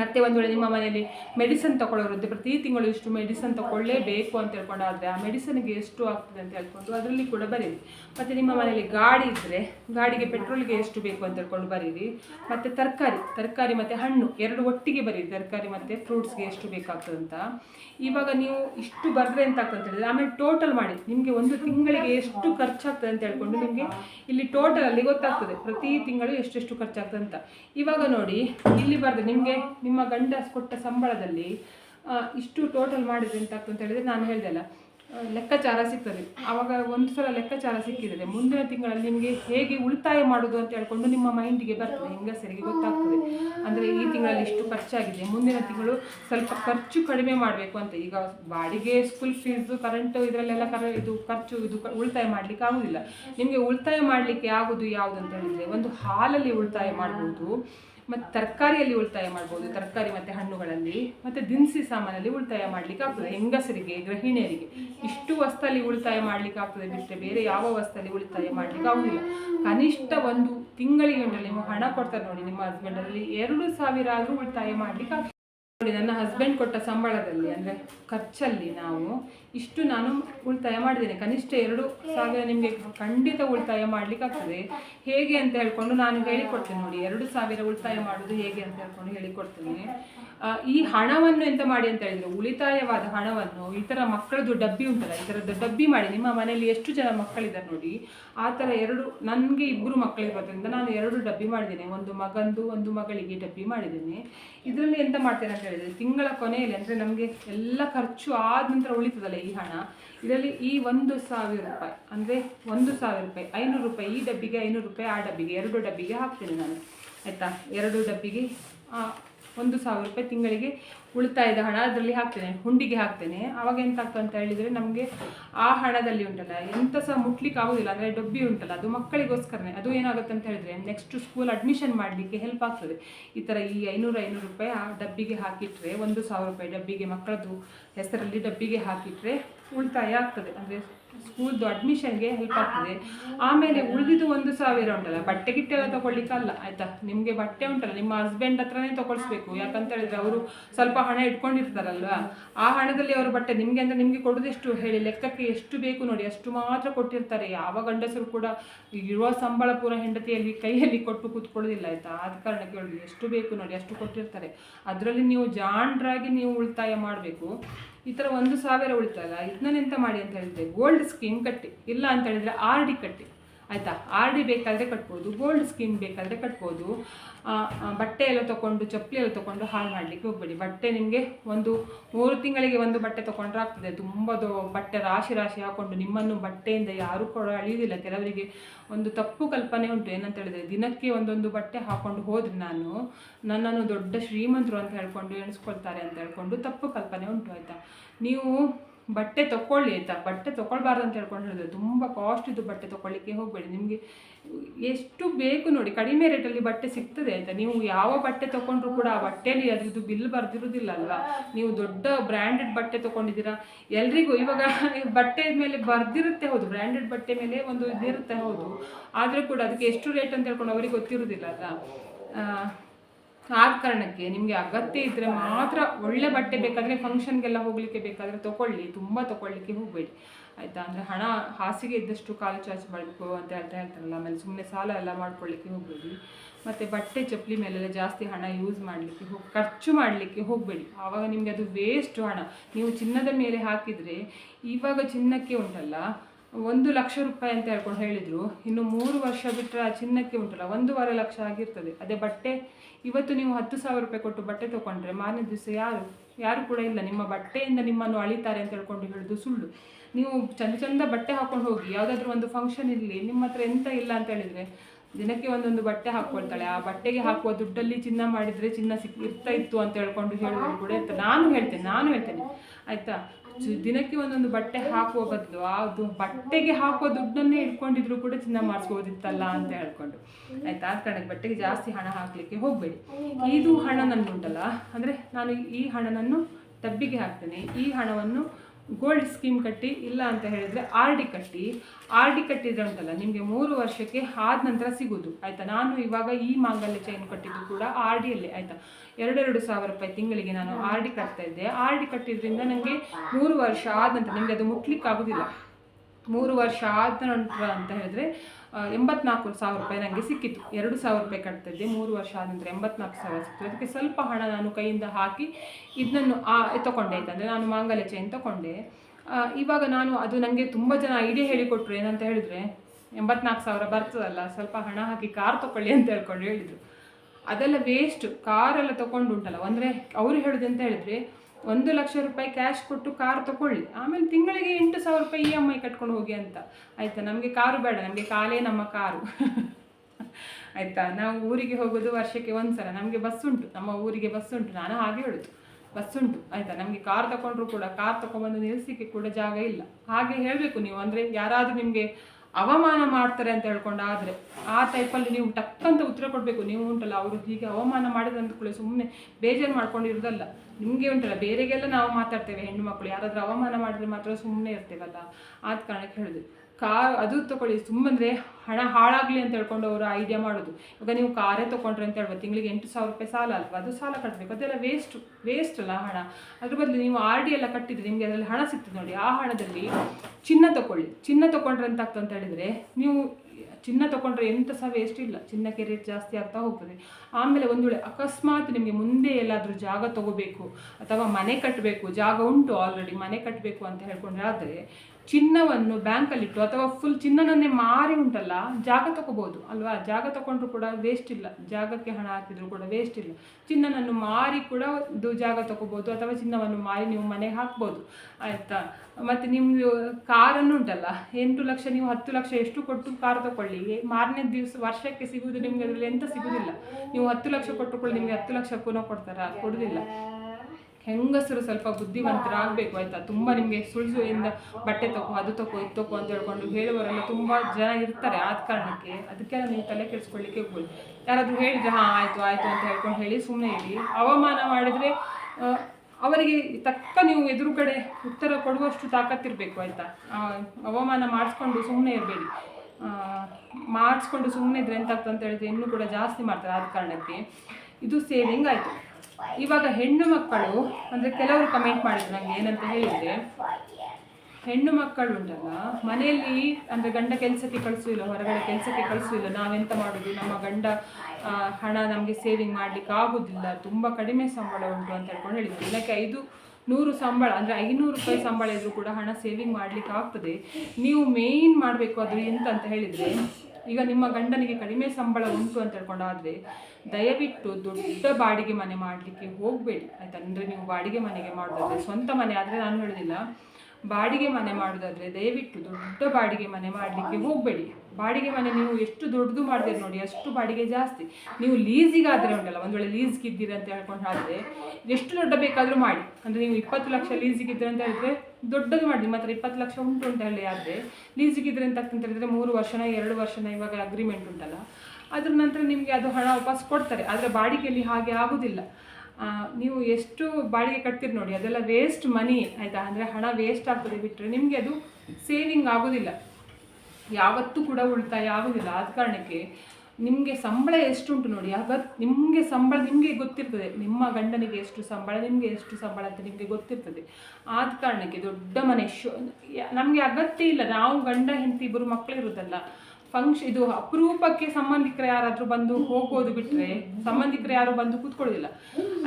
ಮತ್ತೆ ಒಂದು ವೇಳೆ ನಿಮ್ಮ ಮನೆಯಲ್ಲಿ ಮೆಡಿಸನ್ ತಗೊಳ್ಳೋರುತ್ತೆ ಪ್ರತಿ ತಿಂಗಳು ಇಷ್ಟು ಮೆಡಿಸನ್ ತಗೊಳ್ಳೇಬೇಕು ಅಂತ ಹೇಳ್ಕೊಂಡು ಆದರೆ ಆ ಮೆಡಿಸನ್ಗೆ ಎಷ್ಟು ಆಗ್ತದೆ ಅಂತ ಹೇಳ್ಕೊಂಡು ಅದರಲ್ಲಿ ಕೂಡ ಬರೀರಿ. ಮತ್ತು ನಿಮ್ಮ ಮನೆಯಲ್ಲಿ ಗಾಡಿ ಇದ್ದರೆ ಗಾಡಿಗೆ ಪೆಟ್ರೋಲ್ಗೆ ಎಷ್ಟು ಬೇಕು ಅಂತ ಹೇಳ್ಕೊಂಡು ಬರೀರಿ. ಮತ್ತು ತರಕಾರಿ ತರಕಾರಿ ಮತ್ತು ಹಣ್ಣು ಎರಡು ಒಟ್ಟಿಗೆ ಬರೀರಿ. ತರಕಾರಿ ಮತ್ತು ಫ್ರೂಟ್ಸ್ಗೆ ಎಷ್ಟು ಬೇಕಾಗ್ತದೆ ಅಂತ. ಇವಾಗ ನೀವು ಇಷ್ಟು ಬರೆದ್ರೆ ಅಂತ ಆಗ್ತದೆ ಹೇಳಿದ್ರೆ ಆಮೇಲೆ ಟೋಟಲ್ ಮಾಡಿ. ನಿಮಗೆ ಒಂದು ತಿಂಗಳಿಗೆ ಎಷ್ಟು ಖರ್ಚಾಗ್ತದೆ ಅಂತ ಹೇಳ್ಕೊಂಡು ನಿಮಗೆ ಇಲ್ಲಿ ಟೋಟಲಲ್ಲಿ ಗೊತ್ತಾಗ್ತದೆ. ಪ್ರತಿ ತಿಂಗಳು ಎಷ್ಟೆಷ್ಟು ಖರ್ಚಾಗ್ತದೆ ಅಂತ. ಇವಾಗ ನೋಡಿ, ಇಲ್ಲಿ ಬರೆದ್ರೆ ನಿಮಗೆ ನಿಮ್ಮ ಗಂಡ ಕೊಟ್ಟ ಸಂಬಳದಲ್ಲಿ ಇಷ್ಟು ಟೋಟಲ್ ಮಾಡಿದ್ರೆ ಎಂತ ಆಗ್ತದೆ ಅಂತ ಹೇಳಿದ್ರೆ ನಾನು ಹೇಳಿದೆ ಅಲ್ಲ ಲೆಕ್ಕಾಚಾರ ಸಿಗ್ತದೆ. ಆವಾಗ ಒಂದು ಸಲ ಲೆಕ್ಕಾಚಾರ ಸಿಕ್ಕಿದರೆ ಮುಂದಿನ ತಿಂಗಳಲ್ಲಿ ನಿಮಗೆ ಹೇಗೆ ಉಳಿತಾಯ ಮಾಡೋದು ಅಂತ ಹೇಳ್ಕೊಂಡು ನಿಮ್ಮ ಮೈಂಡಿಗೆ ಬರ್ತದೆ, ಹೆಂಗಸರಿಗೆ ಗೊತ್ತಾಗ್ತದೆ. ಅಂದರೆ ಈ ತಿಂಗಳಲ್ಲಿ ಇಷ್ಟು ಖರ್ಚಾಗಿದೆ, ಮುಂದಿನ ತಿಂಗಳು ಸ್ವಲ್ಪ ಖರ್ಚು ಕಡಿಮೆ ಮಾಡಬೇಕು ಅಂತ. ಈಗ ಬಾಡಿಗೆ ಸ್ಕೂಲ್ ಫೀಸು ಕರೆಂಟು ಇದರಲ್ಲೆಲ್ಲ ಕರ, ಇದು ಖರ್ಚು, ಇದು ಉಳಿತಾಯ ಮಾಡಲಿಕ್ಕೆ ಆಗುದಿಲ್ಲ. ನಿಮಗೆ ಉಳಿತಾಯ ಮಾಡಲಿಕ್ಕೆ ಆಗೋದು ಯಾವುದು ಅಂತ ಹೇಳಿದರೆ, ಒಂದು ಹಾಲಲ್ಲಿ ಉಳಿತಾಯ ಮಾಡ್ಬೋದು. ಮತ್ತು ತರಕಾರಿಯಲ್ಲಿ ಉಳಿತಾಯ ಮಾಡ್ಬೋದು. ತರಕಾರಿ ಮತ್ತು ಹಣ್ಣುಗಳಲ್ಲಿ, ಮತ್ತು ದಿನಸಿ ಸಾಮಾನಲ್ಲಿ ಉಳಿತಾಯ ಮಾಡಲಿಕ್ಕೆ ಆಗ್ತದೆ. ಹೆಂಗಸರಿಗೆ, ಗೃಹಿಣಿಯರಿಗೆ ಇಷ್ಟು ವಸ್ತಲ್ಲಿ ಉಳಿತಾಯ ಮಾಡಲಿಕ್ಕೆ ಆಗ್ತದೆ ಬಿಟ್ಟರೆ ಬೇರೆ ಯಾವ ವಸ್ತಲ್ಲಿ ಉಳಿತಾಯ ಮಾಡಲಿಕ್ಕೆ ಆಗುದಿಲ್ಲ. ಕನಿಷ್ಠ ಒಂದು ತಿಂಗಳಿಗೆ ನೀವು ಹಣ ಕೊಡ್ತಾರೆ ನೋಡಿ, ನಿಮ್ಮ ಹಸ್ಬೆಂಡ್ ಅಲ್ಲಿ ಎರಡು ಸಾವಿರ ಆದರೂ ಉಳಿತಾಯ ಮಾಡಲಿಕ್ಕೆ ನೋಡಿ, ನನ್ನ ಹಸ್ಬೆಂಡ್ ಕೊಟ್ಟ ಸಂಬಳದಲ್ಲಿ, ಅಂದರೆ ಖರ್ಚಲ್ಲಿ ನಾವು ಇಷ್ಟು ನಾನು ಉಳಿತಾಯ ಮಾಡಿದ್ದೇನೆ. ಕನಿಷ್ಠ ಎರಡು ಸಾವಿರ ನಿಮಗೆ ಖಂಡಿತ ಉಳಿತಾಯ ಮಾಡ್ಲಿಕ್ಕೆ ಆಗ್ತದೆ ಹೇಗೆ ಅಂತ ಹೇಳ್ಕೊಂಡು ನಾನು ಹೇಳಿಕೊಡ್ತೇನೆ ನೋಡಿ. ಎರಡು ಸಾವಿರ ಉಳಿತಾಯ ಮಾಡೋದು ಹೇಗೆ ಅಂತ ಹೇಳ್ಕೊಂಡು ಹೇಳಿಕೊಡ್ತೇನೆ. ಈ ಹಣವನ್ನು ಎಂತ ಮಾಡಿ ಅಂತ ಹೇಳಿದ್ರೆ, ಉಳಿತಾಯವಾದ ಹಣವನ್ನು ಈ ಥರ ಮಕ್ಕಳದ್ದು ಡಬ್ಬಿ ಉಂಟಲ್ಲ, ಈ ಥರದ್ದು ಡಬ್ಬಿ ಮಾಡಿ. ನಿಮ್ಮ ಮನೆಯಲ್ಲಿ ಎಷ್ಟು ಜನ ಮಕ್ಕಳಿದ್ದಾರೆ ನೋಡಿ, ಆ ಥರ ಎರಡು, ನನಗೆ ಇಬ್ಬರು ಮಕ್ಕಳಿರೋದ್ರಿಂದ ನಾನು ಎರಡು ಡಬ್ಬಿ ಮಾಡಿದ್ದೇನೆ. ಒಂದು ಮಗಂದು, ಒಂದು ಮಗಳಿಗೆ ಡಬ್ಬಿ ಮಾಡಿದ್ದೇನೆ. ಇದರಲ್ಲಿ ಎಂತ ಮಾಡ್ತೇನೆ ಹೇಳಿದ್ರೆ, ತಿಂಗಳ ಕೊನೆಯಲ್ಲಿ ಅಂದರೆ ನಮಗೆ ಎಲ್ಲ ಖರ್ಚು ಆದ ನಂತರ ಉಳಿತದಲ್ಲ ಈ ಹಣ? ಇದರಲ್ಲಿ ಈ ಒಂದು ಸಾವಿರ ರೂಪಾಯಿ ಅಂದರೆ ಒಂದು ಸಾವಿರ ರೂಪಾಯಿ, ಐನೂರು ರೂಪಾಯಿ, ಈ ಡಬ್ಬಿಗೆ ಐನೂರು ರೂಪಾಯಿ, ಆ ಡಬ್ಬಿಗೆ ಎರಡು ಡಬ್ಬಿಗೆ ಹಾಕ್ತೇನೆ ನಾನು. ಆಯಿತಾ? ಎರಡು ಡಬ್ಬಿಗೆ ಒಂದು ಸಾವಿರ ರೂಪಾಯಿ ತಿಂಗಳಿಗೆ ಉಳಿತಾಯದ ಹಣ ಅದರಲ್ಲಿ ಹಾಕ್ತೇನೆ, ಹುಂಡಿಗೆ ಹಾಕ್ತೇನೆ. ಆವಾಗ ಎಂತ ಆಗ್ತದೆ ಅಂತ ಹೇಳಿದರೆ ನಮಗೆ ಆ ಹಣದಲ್ಲಿ ಉಂಟಲ್ಲ ಎಂಥ ಸಹ ಮುಟ್ಲಿಕ್ಕೆ ಆಗೋದಿಲ್ಲ. ಅಂದರೆ ಡಬ್ಬಿ ಉಂಟಲ್ಲ, ಅದು ಮಕ್ಕಳಿಗೋಸ್ಕರನೇ. ಅದು ಏನಾಗುತ್ತೆ ಅಂತ ಹೇಳಿದ್ರೆ ನೆಕ್ಸ್ಟ್ ಸ್ಕೂಲ್ ಅಡ್ಮಿಷನ್ ಮಾಡಲಿಕ್ಕೆ ಹೆಲ್ಪ್ ಆಗ್ತದೆ. ಈ ಥರ ಈ ಐನೂರು ಐನೂರು ರೂಪಾಯಿ ಆ ಡಬ್ಬಿಗೆ ಹಾಕಿಟ್ರೆ, ಒಂದು ಸಾವಿರ ರೂಪಾಯಿ ಡಬ್ಬಿಗೆ ಮಕ್ಕಳದ್ದು ಹೆಸರಲ್ಲಿ ಡಬ್ಬಿಗೆ ಹಾಕಿಟ್ರೆ ಉಳಿತಾಯ ಆಗ್ತದೆ. ಅಂದರೆ ಸ್ಕೂಲ್ದು ಅಡ್ಮಿಷನ್ಗೆ ಹೆಲ್ಪ್ ಆಗ್ತದೆ. ಆಮೇಲೆ ಉಳಿದಿದ್ದು ಒಂದು ಸಾವಿರ ಉಂಟಲ್ಲ, ಬಟ್ಟೆ ಗಿಟ್ಟೆ ಎಲ್ಲ ತಗೊಳ್ಲಿಕ್ಕೆ ಅಲ್ಲ ಆಯ್ತಾ? ನಿಮಗೆ ಬಟ್ಟೆ ಉಂಟಲ್ಲ, ನಿಮ್ಮ ಹಸ್ಬೆಂಡ್ ಹತ್ರನೇ ತಗೊಳ್ಸ್ಬೇಕು. ಯಾಕಂತ ಹೇಳಿದ್ರೆ ಅವರು ಸ್ವಲ್ಪ ಹಣ ಇಟ್ಕೊಂಡಿರ್ತಾರಲ್ವಾ? ಆ ಹಣದಲ್ಲಿ ಅವರು ಬಟ್ಟೆ ನಿಮಗೆ ಅಂದ್ರೆ ನಿಮಗೆ ಕೊಡೋದೆಷ್ಟು ಹೇಳಿ, ಲೆಕ್ಕಕ್ಕೆ ಎಷ್ಟು ಬೇಕು ನೋಡಿ, ಅಷ್ಟು ಮಾತ್ರ ಕೊಟ್ಟಿರ್ತಾರೆ. ಯಾವ ಗಂಡಸರು ಕೂಡ ಇರುವ ಸಂಬಳ ಪೂರ ಹೆಂಡತಿಯಲ್ಲಿ ಕೈಯಲ್ಲಿ ಕೊಟ್ಟು ಕೂತ್ಕೊಳ್ಳೋದಿಲ್ಲ, ಆಯ್ತಾ? ಆದ ಕಾರಣಕ್ಕೆ ಎಷ್ಟು ಬೇಕು ನೋಡಿ, ಅಷ್ಟು ಕೊಟ್ಟಿರ್ತಾರೆ. ಅದರಲ್ಲಿ ನೀವು ಜಾಣರಾಗಿ ನೀವು ಉಳಿತಾಯ ಮಾಡಬೇಕು. ಈ ಥರ ಒಂದು ಸಾವಿರ ಉಳಿತಲ್ಲ ಇದನ್ನೆಂತ ಮಾಡಿ ಅಂತ ಹೇಳಿದ್ರೆ ಗೋಲ್ಡ್ ಸ್ಕೀಮ್ ಕಟ್ಟಿ, ಇಲ್ಲ ಅಂತ ಹೇಳಿದ್ರೆ ಆರ್ ಡಿ ಕಟ್ಟಿ. ಆಯಿತಾ? ಆರ್ ಡಿ ಬೇಕಾದರೆ ಕಟ್ಬೋದು ಗೋಲ್ಡ್ ಸ್ಕೀಮ್ ಬೇಕಾದರೆ ಕಟ್ಬೋದು ಬಟ್ಟೆ ಎಲ್ಲ ತೊಗೊಂಡು, ಚಪ್ಪಲಿ ಎಲ್ಲ ತೊಗೊಂಡು ಹಾಳು ಮಾಡಲಿಕ್ಕೆ ಹೋಗಬೇಡಿ. ಬಟ್ಟೆ ನಿಮಗೆ ಒಂದು ಮೂರು ತಿಂಗಳಿಗೆ ಒಂದು ಬಟ್ಟೆ ತೊಗೊಂಡ್ರೆ ಆಗ್ತದೆ. ತುಂಬ ಬಟ್ಟೆ ರಾಶಿ ರಾಶಿ ಹಾಕೊಂಡು ನಿಮ್ಮನ್ನು ಬಟ್ಟೆಯಿಂದ ಯಾರೂ ಕೂಡ ಅಳಿಯೋದಿಲ್ಲ. ಕೆಲವರಿಗೆ ಒಂದು ತಪ್ಪು ಕಲ್ಪನೆ ಉಂಟು. ಏನಂತ ಹೇಳಿದ್ರೆ ದಿನಕ್ಕೆ ಒಂದೊಂದು ಬಟ್ಟೆ ಹಾಕೊಂಡು ಹೋದ್ರೆ ನಾನು ನನ್ನನ್ನು ದೊಡ್ಡ ಶ್ರೀಮಂತರು ಅಂತ ಹೇಳ್ಕೊಂಡು ಎಣಿಸ್ಕೊಳ್ತಾರೆ ಅಂತ ಹೇಳ್ಕೊಂಡು ತಪ್ಪು ಕಲ್ಪನೆ ಉಂಟು, ಆಯಿತಾ? ನೀವು ಬಟ್ಟೆ ತಗೊಳ್ಳಿ ಆಯಿತಾ? ಬಟ್ಟೆ ತೊಗೊಳ್ಬಾರ್ದು ಅಂತ ಹೇಳ್ಕೊಂಡು ಹೇಳಿದ್ರೆ. ತುಂಬ ಕಾಸ್ಟ್ ಇದು ಬಟ್ಟೆ ತೊಗೊಳ್ಳಿಕ್ಕೆ ಹೋಗಬೇಡಿ. ನಿಮಗೆ ಎಷ್ಟು ಬೇಕು ನೋಡಿ, ಕಡಿಮೆ ರೇಟಲ್ಲಿ ಬಟ್ಟೆ ಸಿಗ್ತದೆ ಆಯಿತಾ? ನೀವು ಯಾವ ಬಟ್ಟೆ ತೊಗೊಂಡ್ರು ಕೂಡ ಆ ಬಟ್ಟೆಯಲ್ಲಿ ಅದ್ರದ್ದು ಬಿಲ್ ಬರ್ದಿರೋದಿಲ್ಲ ಅಲ್ವಾ ನೀವು ದೊಡ್ಡ ಬ್ರ್ಯಾಂಡೆಡ್ ಬಟ್ಟೆ ತೊಗೊಂಡಿದ್ದೀರಾ ಎಲ್ರಿಗೂ ಇವಾಗ ಬಟ್ಟೆ ಮೇಲೆ ಬರ್ದಿರುತ್ತೆ ಹೌದು. ಬ್ರ್ಯಾಂಡೆಡ್ ಬಟ್ಟೆ ಮೇಲೆ ಒಂದು ಇದಿರುತ್ತೆ ಹೌದು. ಆದರೂ ಕೂಡ ಅದಕ್ಕೆ ಎಷ್ಟು ರೇಟ್ ಅಂತ ಹೇಳ್ಕೊಂಡು ಅವರಿಗೆ ಗೊತ್ತಿರೋದಿಲ್ಲ ಅಲ್ಲ ಆ, ಕಾರಣಕ್ಕೆ ನಿಮಗೆ ಅಗತ್ಯ ಇದ್ದರೆ ಮಾತ್ರ ಒಳ್ಳೆ ಬಟ್ಟೆ ಬೇಕಾದರೆ ಫಂಕ್ಷನ್ಗೆಲ್ಲ ಹೋಗಲಿಕ್ಕೆ ಬೇಕಾದರೆ ತಗೊಳ್ಳಿ ತುಂಬ ತಗೊಳ್ಳಿಕ್ಕೆ ಹೋಗಬೇಡಿ. ಆಯಿತಾ? ಅಂದರೆ ಹಣ ಹಾಸಿಗೆ ಇದ್ದಷ್ಟು ಕಾಲು ಚಾಚು ಮಾಡಬೇಕು ಅಂತ ಹೇಳ್ತಾ ಹೇಳ್ತಾರಲ್ಲ ಆಮೇಲೆ ಸುಮ್ಮನೆ ಸಾಲ ಎಲ್ಲ ಮಾಡ್ಕೊಳ್ಳಿಕ್ಕೆ ಹೋಗಬೇಡಿ. ಮತ್ತು ಬಟ್ಟೆ ಚಪ್ಪಲಿ ಮೇಲೆಲ್ಲ ಜಾಸ್ತಿ ಹಣ ಯೂಸ್ ಮಾಡಲಿಕ್ಕೆ ಹೋಗಿ ಖರ್ಚು ಮಾಡಲಿಕ್ಕೆ ಹೋಗಬೇಡಿ. ಆವಾಗ ನಿಮಗೆ ಅದು ವೇಸ್ಟ್ ಹಣ. ನೀವು ಚಿನ್ನದ ಮೇಲೆ ಹಾಕಿದರೆ ಇವಾಗ ಚಿನ್ನಕ್ಕೆ ಉಂಟಲ್ಲ ಒಂದು ಲಕ್ಷ ರೂಪಾಯಿ ಅಂತ ಹೇಳ್ಕೊಂಡು ಹೇಳಿದರು ಇನ್ನು ಮೂರು ವರ್ಷ ಬಿಟ್ಟರೆ ಆ ಚಿನ್ನಕ್ಕೆ ಉಂಟಲ್ಲ ಒಂದೂವರೆ ಲಕ್ಷ ಆಗಿರ್ತದೆ. ಅದೇ ಬಟ್ಟೆ ಇವತ್ತು ನೀವು ಹತ್ತು ಸಾವಿರ ರೂಪಾಯಿ ಕೊಟ್ಟು ಬಟ್ಟೆ ತೊಗೊಂಡ್ರೆ ಮಾರನೇ ದಿವಸ ಯಾರು ಯಾರು ಕೂಡ ಇಲ್ಲ. ನಿಮ್ಮ ಬಟ್ಟೆಯಿಂದ ನಿಮ್ಮನ್ನು ಅಳಿತಾರೆ ಅಂತ ಹೇಳ್ಕೊಂಡು ಹೇಳೋದು ಸುಳ್ಳು. ನೀವು ಚಂದ ಚಂದ ಬಟ್ಟೆ ಹಾಕೊಂಡು ಹೋಗಿ, ಯಾವುದಾದ್ರೂ ಒಂದು ಫಂಕ್ಷನ್ ಇರಲಿ, ನಿಮ್ಮ ಹತ್ರ ಎಂತ ಇಲ್ಲ ಅಂತ ಹೇಳಿದರೆ ದಿನಕ್ಕೆ ಒಂದೊಂದು ಬಟ್ಟೆ ಹಾಕ್ಕೊಳ್ತಾಳೆ. ಆ ಬಟ್ಟೆಗೆ ಹಾಕುವ ದುಡ್ಡಲ್ಲಿ ಚಿನ್ನ ಮಾಡಿದರೆ ಚಿನ್ನ ಸಿಕ್ ಇತ್ತು ಅಂತ ಹೇಳ್ಕೊಂಡು ಹೇಳುವುದು ಕೂಡ ಇರ್ತಾರೆ. ನಾನು ಹೇಳ್ತೇನೆ ನಾನು ಹೇಳ್ತೇನೆ. ಆಯಿತಾ? ದಿನಕ್ಕೆ ಒಂದೊಂದು ಬಟ್ಟೆ ಹಾಕುವ ಬದಲು ಅದು ಬಟ್ಟೆಗೆ ಹಾಕುವ ದುಡ್ಡನ್ನೇ ಇಟ್ಕೊಂಡಿದ್ರು ಕೂಡ ಚಿನ್ನ ಮಾಡಿಸ್ಬೋದಿತ್ತಲ್ಲ ಅಂತ ಹೇಳ್ಕೊಂಡು. ಆಯ್ತಾ? ಆದ ಕಾರಣಕ್ಕೆ ಬಟ್ಟೆಗೆ ಜಾಸ್ತಿ ಹಣ ಹಾಕಲಿಕ್ಕೆ ಹೋಗಬೇಡಿ. ಇದು ಹಣ ನನ್ನುಂಟಲ್ಲ ಅಂದ್ರೆ ನಾನು ಈ ಹಣನನ್ನು ಡಬ್ಬಿಗೆ ಹಾಕ್ತೇನೆ. ಈ ಹಣವನ್ನು ಗೋಲ್ಡ್ ಸ್ಕೀಮ್ ಕಟ್ಟಿ, ಇಲ್ಲ ಅಂತ ಹೇಳಿದರೆ ಆರ್ ಡಿ ಕಟ್ಟಿ. ಆರ್ ಡಿ ಕಟ್ಟಿದ್ರೆ ಉಂಟಲ್ಲ ನಿಮಗೆ ಮೂರು ವರ್ಷಕ್ಕೆ ಆದ ನಂತರ ಸಿಗೋದು, ಆಯಿತಾ? ನಾನು ಇವಾಗ ಈ ಮಾಂಗಲ್ಯ ಚೈನ್ ಕಟ್ಟಿದ್ದು ಕೂಡ ಆರ್ ಡಿಯಲ್ಲಿ ಆಯಿತಾ? ಎರಡೆರಡು ಸಾವಿರ ರೂಪಾಯಿ ತಿಂಗಳಿಗೆ ನಾನು ಆರ್ ಡಿ ಕಟ್ತಾ ಇದ್ದೆ. ಆರ್ ಡಿ ಕಟ್ಟಿದ್ರಿಂದ ನನಗೆ ಮೂರು ವರ್ಷ ಆದ ನಂತರ, ನಿಮಗೆ ಅದು ಮುಟ್ಲಿಕ್ಕೆ ಆಗೋದಿಲ್ಲ ಮೂರು ವರ್ಷ ಆದ ನಂತರ ಅಂತ ಹೇಳಿದ್ರೆ ಎಂಬತ್ನಾಲ್ಕು ಸಾವಿರ ರೂಪಾಯಿ ನನಗೆ ಸಿಕ್ಕಿತ್ತು ಎರಡು ಸಾವಿರ ರೂಪಾಯಿ ಕಟ್ತಿದ್ದೆ. ಮೂರು ವರ್ಷ ಆದ ನಂತರ ಎಂಬತ್ನಾಲ್ಕು ಸಾವಿರ ಸಿಕ್ತು. ಅದಕ್ಕೆ ಸ್ವಲ್ಪ ಹಣ ನಾನು ಕೈಯಿಂದ ಹಾಕಿ ಇದನ್ನು ಆ ತಗೊಂಡೆ ಆಯ್ತಂದರೆ ನಾನು ಮಾಂಗಲ್ಯ ಚೈನ್ ತಗೊಂಡೆ ಇವಾಗ ನಾನು ಅದು ನನಗೆ ತುಂಬ ಜನ ಐಡಿಯಾ ಹೇಳಿಕೊಟ್ರು. ಏನಂತ ಹೇಳಿದ್ರೆ, ಎಂಬತ್ನಾಲ್ಕು ಸಾವಿರ ಬರ್ತದಲ್ಲ, ಸ್ವಲ್ಪ ಹಣ ಹಾಕಿ ಕಾರ್ ತಗೊಳ್ಳಿ ಅಂತ ಹೇಳ್ಕೊಂಡು ಹೇಳಿದರು. ಅದೆಲ್ಲ ವೇಸ್ಟ್ ಕಾರೆಲ್ಲ ತಗೊಂಡು ಉಂಟಲ್ಲ. ಅಂದರೆ ಅವರು ಹೇಳೋದು ಅಂತ ಹೇಳಿದ್ರೆ ಒಂದು ಲಕ್ಷ ರೂಪಾಯಿ ಕ್ಯಾಶ್ ಕೊಟ್ಟು ಕಾರ್ ತಗೊಳ್ಳಿ ಆಮೇಲೆ ತಿಂಗಳಿಗೆ ಎಂಟು ಸಾವಿರ ರೂಪಾಯಿ ಇ ಎಂ ಐ ಕಟ್ಕೊಂಡು ಹೋಗಿ ಅಂತ. ಆಯಿತಾ? ನಮಗೆ ಕಾರು ಬೇಡ. ನಮಗೆ ಕಾಲೇ ನಮ್ಮ ಕಾರು. ಆಯಿತಾ? ನಾವು ಊರಿಗೆ ಹೋಗೋದು ವರ್ಷಕ್ಕೆ ಒಂದು ಸಲ ನಮಗೆ ಬಸ್ ಉಂಟು. ನಮ್ಮ ಊರಿಗೆ ಬಸ್ ಉಂಟು. ನಾನು ಹಾಗೆ ಹೇಳುದು. ಬಸ್ ಉಂಟು. ಆಯಿತಾ? ನಮಗೆ ಕಾರ್ ತಗೊಂಡ್ರು ಕೂಡ ಕಾರ್ ತಗೊಂಡ್ಬಂದು ನಿಲ್ಲಿಸಲಿಕ್ಕೆ ಕೂಡ ಜಾಗ ಇಲ್ಲ. ಹಾಗೆ ಹೇಳಬೇಕು ನೀವು. ಅಂದರೆ ಯಾರಾದರೂ ನಿಮಗೆ ಅವಮಾನ ಮಾಡ್ತಾರೆ ಅಂತ ಹೇಳ್ಕೊಂಡು ಆದರೆ ಆ ಟೈಪಲ್ಲಿ ನೀವು ಟಕ್ಕಂತ ಉತ್ತರ ಕೊಡಬೇಕು. ನೀವು ಉಂಟಲ್ಲ, ಅವರು ಹೀಗೆ ಅವಮಾನ ಮಾಡಿದ್ರೆ ಅಂದ್ಕೊಳ್ಳಿ ಸುಮ್ಮನೆ ಬೇಜಾರು ಮಾಡ್ಕೊಂಡಿರೋದಲ್ಲ. ನಿಮಗೆ ಉಂಟಲ್ಲ, ಬೇರೆಗೆಲ್ಲ ನಾವು ಮಾತಾಡ್ತೇವೆ. ಹೆಣ್ಣು ಮಕ್ಕಳು ಯಾರಾದರೂ ಅವಮಾನ ಮಾಡಿದ್ರೆ ಮಾತ್ರ ಸುಮ್ಮನೆ ಇರ್ತೇವಲ್ಲ. ಆದ ಕಾರಣಕ್ಕೆ ಹೇಳಿದೆ. ಕಾರ್ ಅದು ತಗೊಳ್ಳಿ. ಸುಮ್ಮನೆ ಹಣ ಹಾಳಾಗಲಿ ಅಂತ ಹೇಳ್ಕೊಂಡು ಅವರು ಐಡಿಯಾ ಮಾಡೋದು. ಇವಾಗ ನೀವು ಕಾರೇ ತೊಗೊಂಡ್ರೆ ಅಂತ ಹೇಳ್ಬೋದು. ತಿಂಗಳಿಗೆ ಎಂಟು ಸಾವಿರ ರೂಪಾಯಿ ಸಾಲ ಅಲ್ವಾ? ಅದು ಸಾಲ ಕಟ್ಟಬೇಕು ಅದೆಲ್ಲ ವೇಸ್ಟ್ ವೇಸ್ಟ್ ಅಲ್ಲ ಹಣ. ಅದ್ರ ಬದಲು ನೀವು ಆರ್ ಡಿ ಎಲ್ಲ ಕಟ್ಟಿದ್ರೆ ನಿಮಗೆ ಅದರಲ್ಲಿ ಹಣ ಸಿಗ್ತದೆ ನೋಡಿ. ಆ ಹಣದಲ್ಲಿ ಚಿನ್ನ ತಗೊಳ್ಳಿ. ಚಿನ್ನ ತೊಗೊಂಡ್ರೆ ಅಂತ ಆಗ್ತದೆ ಅಂತ ಹೇಳಿದರೆ ನೀವು ಚಿನ್ನ ತಗೊಂಡ್ರೆ ಎಂತ ಸಹ ವೇಸ್ಟ್ ಇಲ್ಲ. ಚಿನ್ನಕ್ಕೆ ರೇಟ್ ಜಾಸ್ತಿ ಆಗ್ತಾ ಹೋಗ್ತದೆ. ಆಮೇಲೆ ಒಂದು ವೇಳೆ ಅಕಸ್ಮಾತ್ ನಿಮಗೆ ಮುಂದೆ ಎಲ್ಲಾದರೂ ಜಾಗ ತಗೋಬೇಕು ಅಥವಾ ಮನೆ ಕಟ್ಟಬೇಕು ಜಾಗ ಉಂಟು ಆಲ್ರೆಡಿ ಮನೆ ಕಟ್ಟಬೇಕು ಅಂತ ಹೇಳ್ಕೊಂಡ್ರೆ ಆದರೆ ಚಿನ್ನವನ್ನು ಬ್ಯಾಂಕಲ್ಲಿಟ್ಟು ಅಥವಾ ಫುಲ್ ಚಿನ್ನನನ್ನೇ ಮಾರಿ ಉಂಟಲ್ಲ, ಜಾಗ ತಗೋಬೋದು. ಅಲ್ವಾ? ಜಾಗ ತಗೊಂಡ್ರು ಕೂಡ ವೇಸ್ಟ್ ಇಲ್ಲ. ಜಾಗಕ್ಕೆ ಹಣ ಹಾಕಿದ್ರು ಕೂಡ ವೇಸ್ಟ್ ಇಲ್ಲ. ಚಿನ್ನನನ್ನು ಮಾರಿ ಕೂಡ ಒಂದು ಜಾಗ ತಗೋಬೋದು ಅಥವಾ ಚಿನ್ನವನ್ನು ಮಾರಿ ನೀವು ಮನೆಗೆ ಹಾಕ್ಬೋದು. ಆಯಿತಾ? ಮತ್ತು ನಿಮ್ಮದು ಕಾರನ್ನು ಉಂಟಲ್ಲ? ಎಂಟು ಲಕ್ಷ ನೀವು ಹತ್ತು ಲಕ್ಷ ಎಷ್ಟು ಕೊಟ್ಟು ಕಾರ್ ತಗೊಳ್ಳಿ ಮಾರನೇ ದಿವಸ, ವರ್ಷಕ್ಕೆ ಸಿಗುವುದು ನಿಮಗೆ ಅದರಲ್ಲಿ ಎಂತ ಸಿಗುವುದಿಲ್ಲ. ನೀವು ಹತ್ತು ಲಕ್ಷ ಕೊಟ್ಟುಕೊಳ್ಳಿ ನಿಮಗೆ ಹತ್ತು ಲಕ್ಷ ಪುನಃ ಕೊಡ್ತಾರಾ? ಕೊಡೋದಿಲ್ಲ ಹೆಂಗಸರು ಸ್ವಲ್ಪ ಬುದ್ಧಿವಂತರಾಗಬೇಕು ಆಯ್ತಾ ತುಂಬ ನಿಮಗೆ ಸುಳ್ಳು ಬಟ್ಟೆ ತಗೋ ಅದು ತಗೋ ಇದು ತಗೋ ಅಂತ ಹೇಳ್ಕೊಂಡು ಹೇಳುವವರೆಲ್ಲ ತುಂಬ ಜನ ಇರ್ತಾರೆ ಆದ ಕಾರಣಕ್ಕೆ. ಅದಕ್ಕೆಲ್ಲ ನೀವು ತಲೆ ಕೆಡಿಸ್ಕೊಳ್ಳಿಕ್ಕೆ ಹೋಗ್ಬೋದು ಯಾರಾದರೂ ಹೇಳಿದ್ರೆ, ಹಾಂ, ಆಯಿತು ಆಯಿತು ಅಂತ ಹೇಳ್ಕೊಂಡು ಹೇಳಿ ಸುಮ್ಮನೆ ಇರಿ. ಅವಮಾನ ಮಾಡಿದರೆ ಅವರಿಗೆ ತಕ್ಕ ನೀವು ಎದುರುಗಡೆ ಉತ್ತರ ಕೊಡುವಷ್ಟು ತಾಕತ್ತಿರಬೇಕು ಆಯಿತಾ ಅವಮಾನ ಮಾಡಿಸ್ಕೊಂಡು ಸುಮ್ಮನೆ ಇರಬೇಡಿ. ಮಾಡಿಸ್ಕೊಂಡು ಸುಮ್ಮನೆ ಇದ್ರೆ ಎಂತಾಗ್ತದೆ ಅಂತ ಹೇಳಿದ್ರೆ ಇನ್ನೂ ಕೂಡ ಜಾಸ್ತಿ ಮಾಡ್ತಾರೆ ಆದ ಕಾರಣಕ್ಕೆ. ಇದು ಸೇವಿಂಗ್ ಆಯಿತು. ಇವಾಗ ಹೆಣ್ಣು ಮಕ್ಕಳು, ಅಂದರೆ ಕೆಲವರು ಕಮೆಂಟ್ ಮಾಡಿದ್ರು ನನಗೆ ಏನಂತ ಹೇಳಿದರೆ, ಹೆಣ್ಣು ಮಕ್ಕಳು ಉಂಟಲ್ಲ, ಮನೆಯಲ್ಲಿ ಅಂದರೆ ಗಂಡ ಕೆಲಸಕ್ಕೆ ಕಳಿಸುವಿಲ್ಲ ಹೊರಗಡೆ ಕೆಲಸಕ್ಕೆ ಕಳಿಸುವಿಲ್ಲ ನಾವೆಂತ ಮಾಡೋದು? ನಮ್ಮ ಗಂಡ ಹಣ ನಮಗೆ ಸೇವಿಂಗ್ ಮಾಡಲಿಕ್ಕೆ ಆಗೋದಿಲ್ಲ, ತುಂಬ ಕಡಿಮೆ ಸಂಬಳ ಉಂಟು ಅಂತ ಹೇಳ್ಕೊಂಡು ಹೇಳಿದ್ರು. ದಿನಕ್ಕೆ ಐದು ನೂರು ಸಂಬಳ, ಅಂದರೆ ಐನೂರು ರೂಪಾಯಿ ಸಂಬಳ ಇದ್ರೂ ಕೂಡ ಹಣ ಸೇವಿಂಗ್ ಮಾಡಲಿಕ್ಕೆ ಆಗ್ತದೆ. ನೀವು ಮೇಯ್ನ್ ಮಾಡಬೇಕು ಅದು ಎಂತ ಅಂತ ಹೇಳಿದರೆ ಈಗ ನಿಮ್ಮ ಗಂಡನಿಗೆ ಕಡಿಮೆ ಸಂಬಳ ಉಂಟು ಅಂತ ಹೇಳ್ಕೊಂಡಾದ್ರೆ, ದಯವಿಟ್ಟು ದೊಡ್ಡ ಬಾಡಿಗೆ ಮನೆ ಮಾಡಲಿಕ್ಕೆ ಹೋಗಬೇಡಿ. ಆಯ್ತಾ? ಅಂದರೆ ನೀವು ಬಾಡಿಗೆ ಮನೆಗೆ ಮಾಡೋದಾದ್ರೆ, ಸ್ವಂತ ಮನೆ ಆದರೆ ನಾನು ಹೇಳೋದಿಲ್ಲ. ಬಾಡಿಗೆ ಮನೆ ಮಾಡೋದಾದ್ರೆ ದಯವಿಟ್ಟು ದೊಡ್ಡ ಬಾಡಿಗೆ ಮನೆ ಮಾಡಲಿಕ್ಕೆ ಹೋಗಬೇಡಿ. ಬಾಡಿಗೆ ಮನೆ ನೀವು ಎಷ್ಟು ದೊಡ್ಡದು ಮಾಡಿದ್ರೆ ನೋಡಿ, ಅಷ್ಟು ಬಾಡಿಗೆ ಜಾಸ್ತಿ. ನೀವು ಲೀಸಿಗಾದರೆ ಉಂಟಲ್ಲ ಒಂದು ವೇಳೆ ಲೀಸ್ಗೆ ಇದ್ದೀರಿ ಅಂತ ಹೇಳ್ಕೊಂಡು ಆದರೆ ಎಷ್ಟು ದೊಡ್ಡ ಬೇಕಾದರೂ ಮಾಡಿ. ಅಂದರೆ ನೀವು ಇಪ್ಪತ್ತು ಲಕ್ಷ ಲೀಸಿಗೆ ಇದ್ದೀರಿ ಅಂತ ಹೇಳಿದ್ರೆ ದೊಡ್ಡದು ಮಾಡಿ ಮಾತ್ರ ಇಪ್ಪತ್ತು ಲಕ್ಷ ಉಂಟು ಹೇಳಿ ಆದರೆ ಲೀಸಿಗೆ ಇದ್ರೆ ಅಂತ ಹೇಳಿದ್ರೆ ಮೂರು ವರ್ಷನ, ಎರಡು ವರ್ಷನ ಇವಾಗ ಅಗ್ರಿಮೆಂಟ್ ಉಂಟಲ್ಲ. ಅದ್ರ ನಂತರ ನಿಮಗೆ ಅದು ಹಣ ವಾಪಸ್ ಕೊಡ್ತಾರೆ. ಆದರೆ ಬಾಡಿಗೆಯಲ್ಲಿ ಹಾಗೆ ಆಗೋದಿಲ್ಲ. ನೀವು ಎಷ್ಟು ಬಾಡಿಗೆ ಕಟ್ತೀರಿ ನೋಡಿ, ಅದೆಲ್ಲ ವೇಸ್ಟ್ ಮನಿ ಆಯಿತಾ? ಅಂದರೆ ಹಣ ವೇಸ್ಟ್ ಆಗ್ತದೆ ಬಿಟ್ಟರೆ ನಿಮಗೆ ಅದು ಸೇವಿಂಗ್ ಆಗೋದಿಲ್ಲ. ಯಾವತ್ತೂ ಕೂಡ ಉಳಿತಾಯ ಆಗೋದಿಲ್ಲ. ಆದ ಕಾರಣಕ್ಕೆ ನಿಮಗೆ ಸಂಬಳ ಎಷ್ಟುಂಟು ನೋಡಿ ಆಗ ನಿಮಗೆ ಸಂಬಳ ನಿಮಗೆ ಗೊತ್ತಿರ್ತದೆ. ನಿಮ್ಮ ಗಂಡನಿಗೆ ಎಷ್ಟು ಸಂಬಳ, ನಿಮಗೆ ಎಷ್ಟು ಸಂಬಳ ಅಂತ ನಿಮಗೆ ಗೊತ್ತಿರ್ತದೆ. ಆದ ಕಾರಣಕ್ಕೆ ದೊಡ್ಡ ಮನೆ, ಶೋ ನಮಗೆ ಅಗತ್ಯ ಇಲ್ಲ. ನಾವು ಗಂಡ, ಹೆಂಡತಿ ಇಬ್ಬರು ಇರೋದಲ್ಲ. ಫಂಕ್ಷನ್ ಇದು ಅಪರೂಪಕ್ಕೆ ಸಂಬಂಧಿಕರು ಯಾರಾದರೂ ಬಂದು ಹೋಗೋದು ಬಿಟ್ಟರೆ ಸಂಬಂಧಿಕರು ಯಾರು ಬಂದು ಕೂತ್ಕೊಳ್ಳೋದಿಲ್ಲ.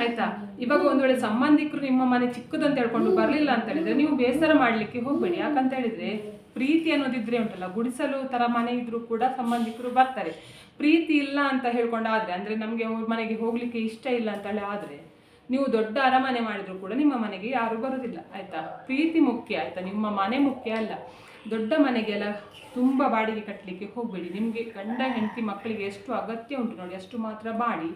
ಆಯ್ತಾ? ಇವಾಗ ಒಂದು ವೇಳೆ ಸಂಬಂಧಿಕರು ನಿಮ್ಮ ಮನೆ ಚಿಕ್ಕದಂತ ಹೇಳ್ಕೊಂಡು ಬರಲಿಲ್ಲ ಅಂತ ಹೇಳಿದ್ರೆ ನೀವು ಬೇಸರ ಮಾಡಲಿಕ್ಕೆ ಹೋಗಬೇಡಿ. ಯಾಕಂತ ಹೇಳಿದ್ರೆ ಪ್ರೀತಿ ಅನ್ನೋದಿದ್ರೆ ಉಂಟಲ್ಲ, ಗುಡಿಸಲು ತರ ಮನೆ ಇದ್ರೂ ಕೂಡ ಸಂಬಂಧಿಕರು ಬರ್ತಾರೆ. ಪ್ರೀತಿ ಇಲ್ಲ ಅಂತ ಹೇಳ್ಕೊಂಡಾದರೆ ಅಂದ್ರೆ ನಮಗೆ ಮನೆಗೆ ಹೋಗ್ಲಿಕ್ಕೆ ಇಷ್ಟ ಇಲ್ಲ ಅಂತ ಆದರೆ ನೀವು ದೊಡ್ಡ ಅರಮನೆ ಮಾಡಿದರೂ ಕೂಡ ನಿಮ್ಮ ಮನೆಗೆ ಯಾರು ಬರೋದಿಲ್ಲ ಆಯ್ತಾ? ಪ್ರೀತಿ ಮುಖ್ಯ ಆಯ್ತಾ? ನಿಮ್ಮ ಮನೆ ಮುಖ್ಯ ಅಲ್ಲ. ದೊಡ್ಡ ಮನೆಗೆಲ್ಲ ತುಂಬ ಬಾಡಿಗೆ ಕಟ್ಟಲಿಕ್ಕೆ ಹೋಗಬೇಡಿ. ನಿಮಗೆ ಗಂಡ ಹೆಂಡತಿ ಮಕ್ಕಳಿಗೆ ಎಷ್ಟು ಅಗತ್ಯ ಉಂಟು ನೋಡಿ ಅಷ್ಟು ಮಾತ್ರ ಆ,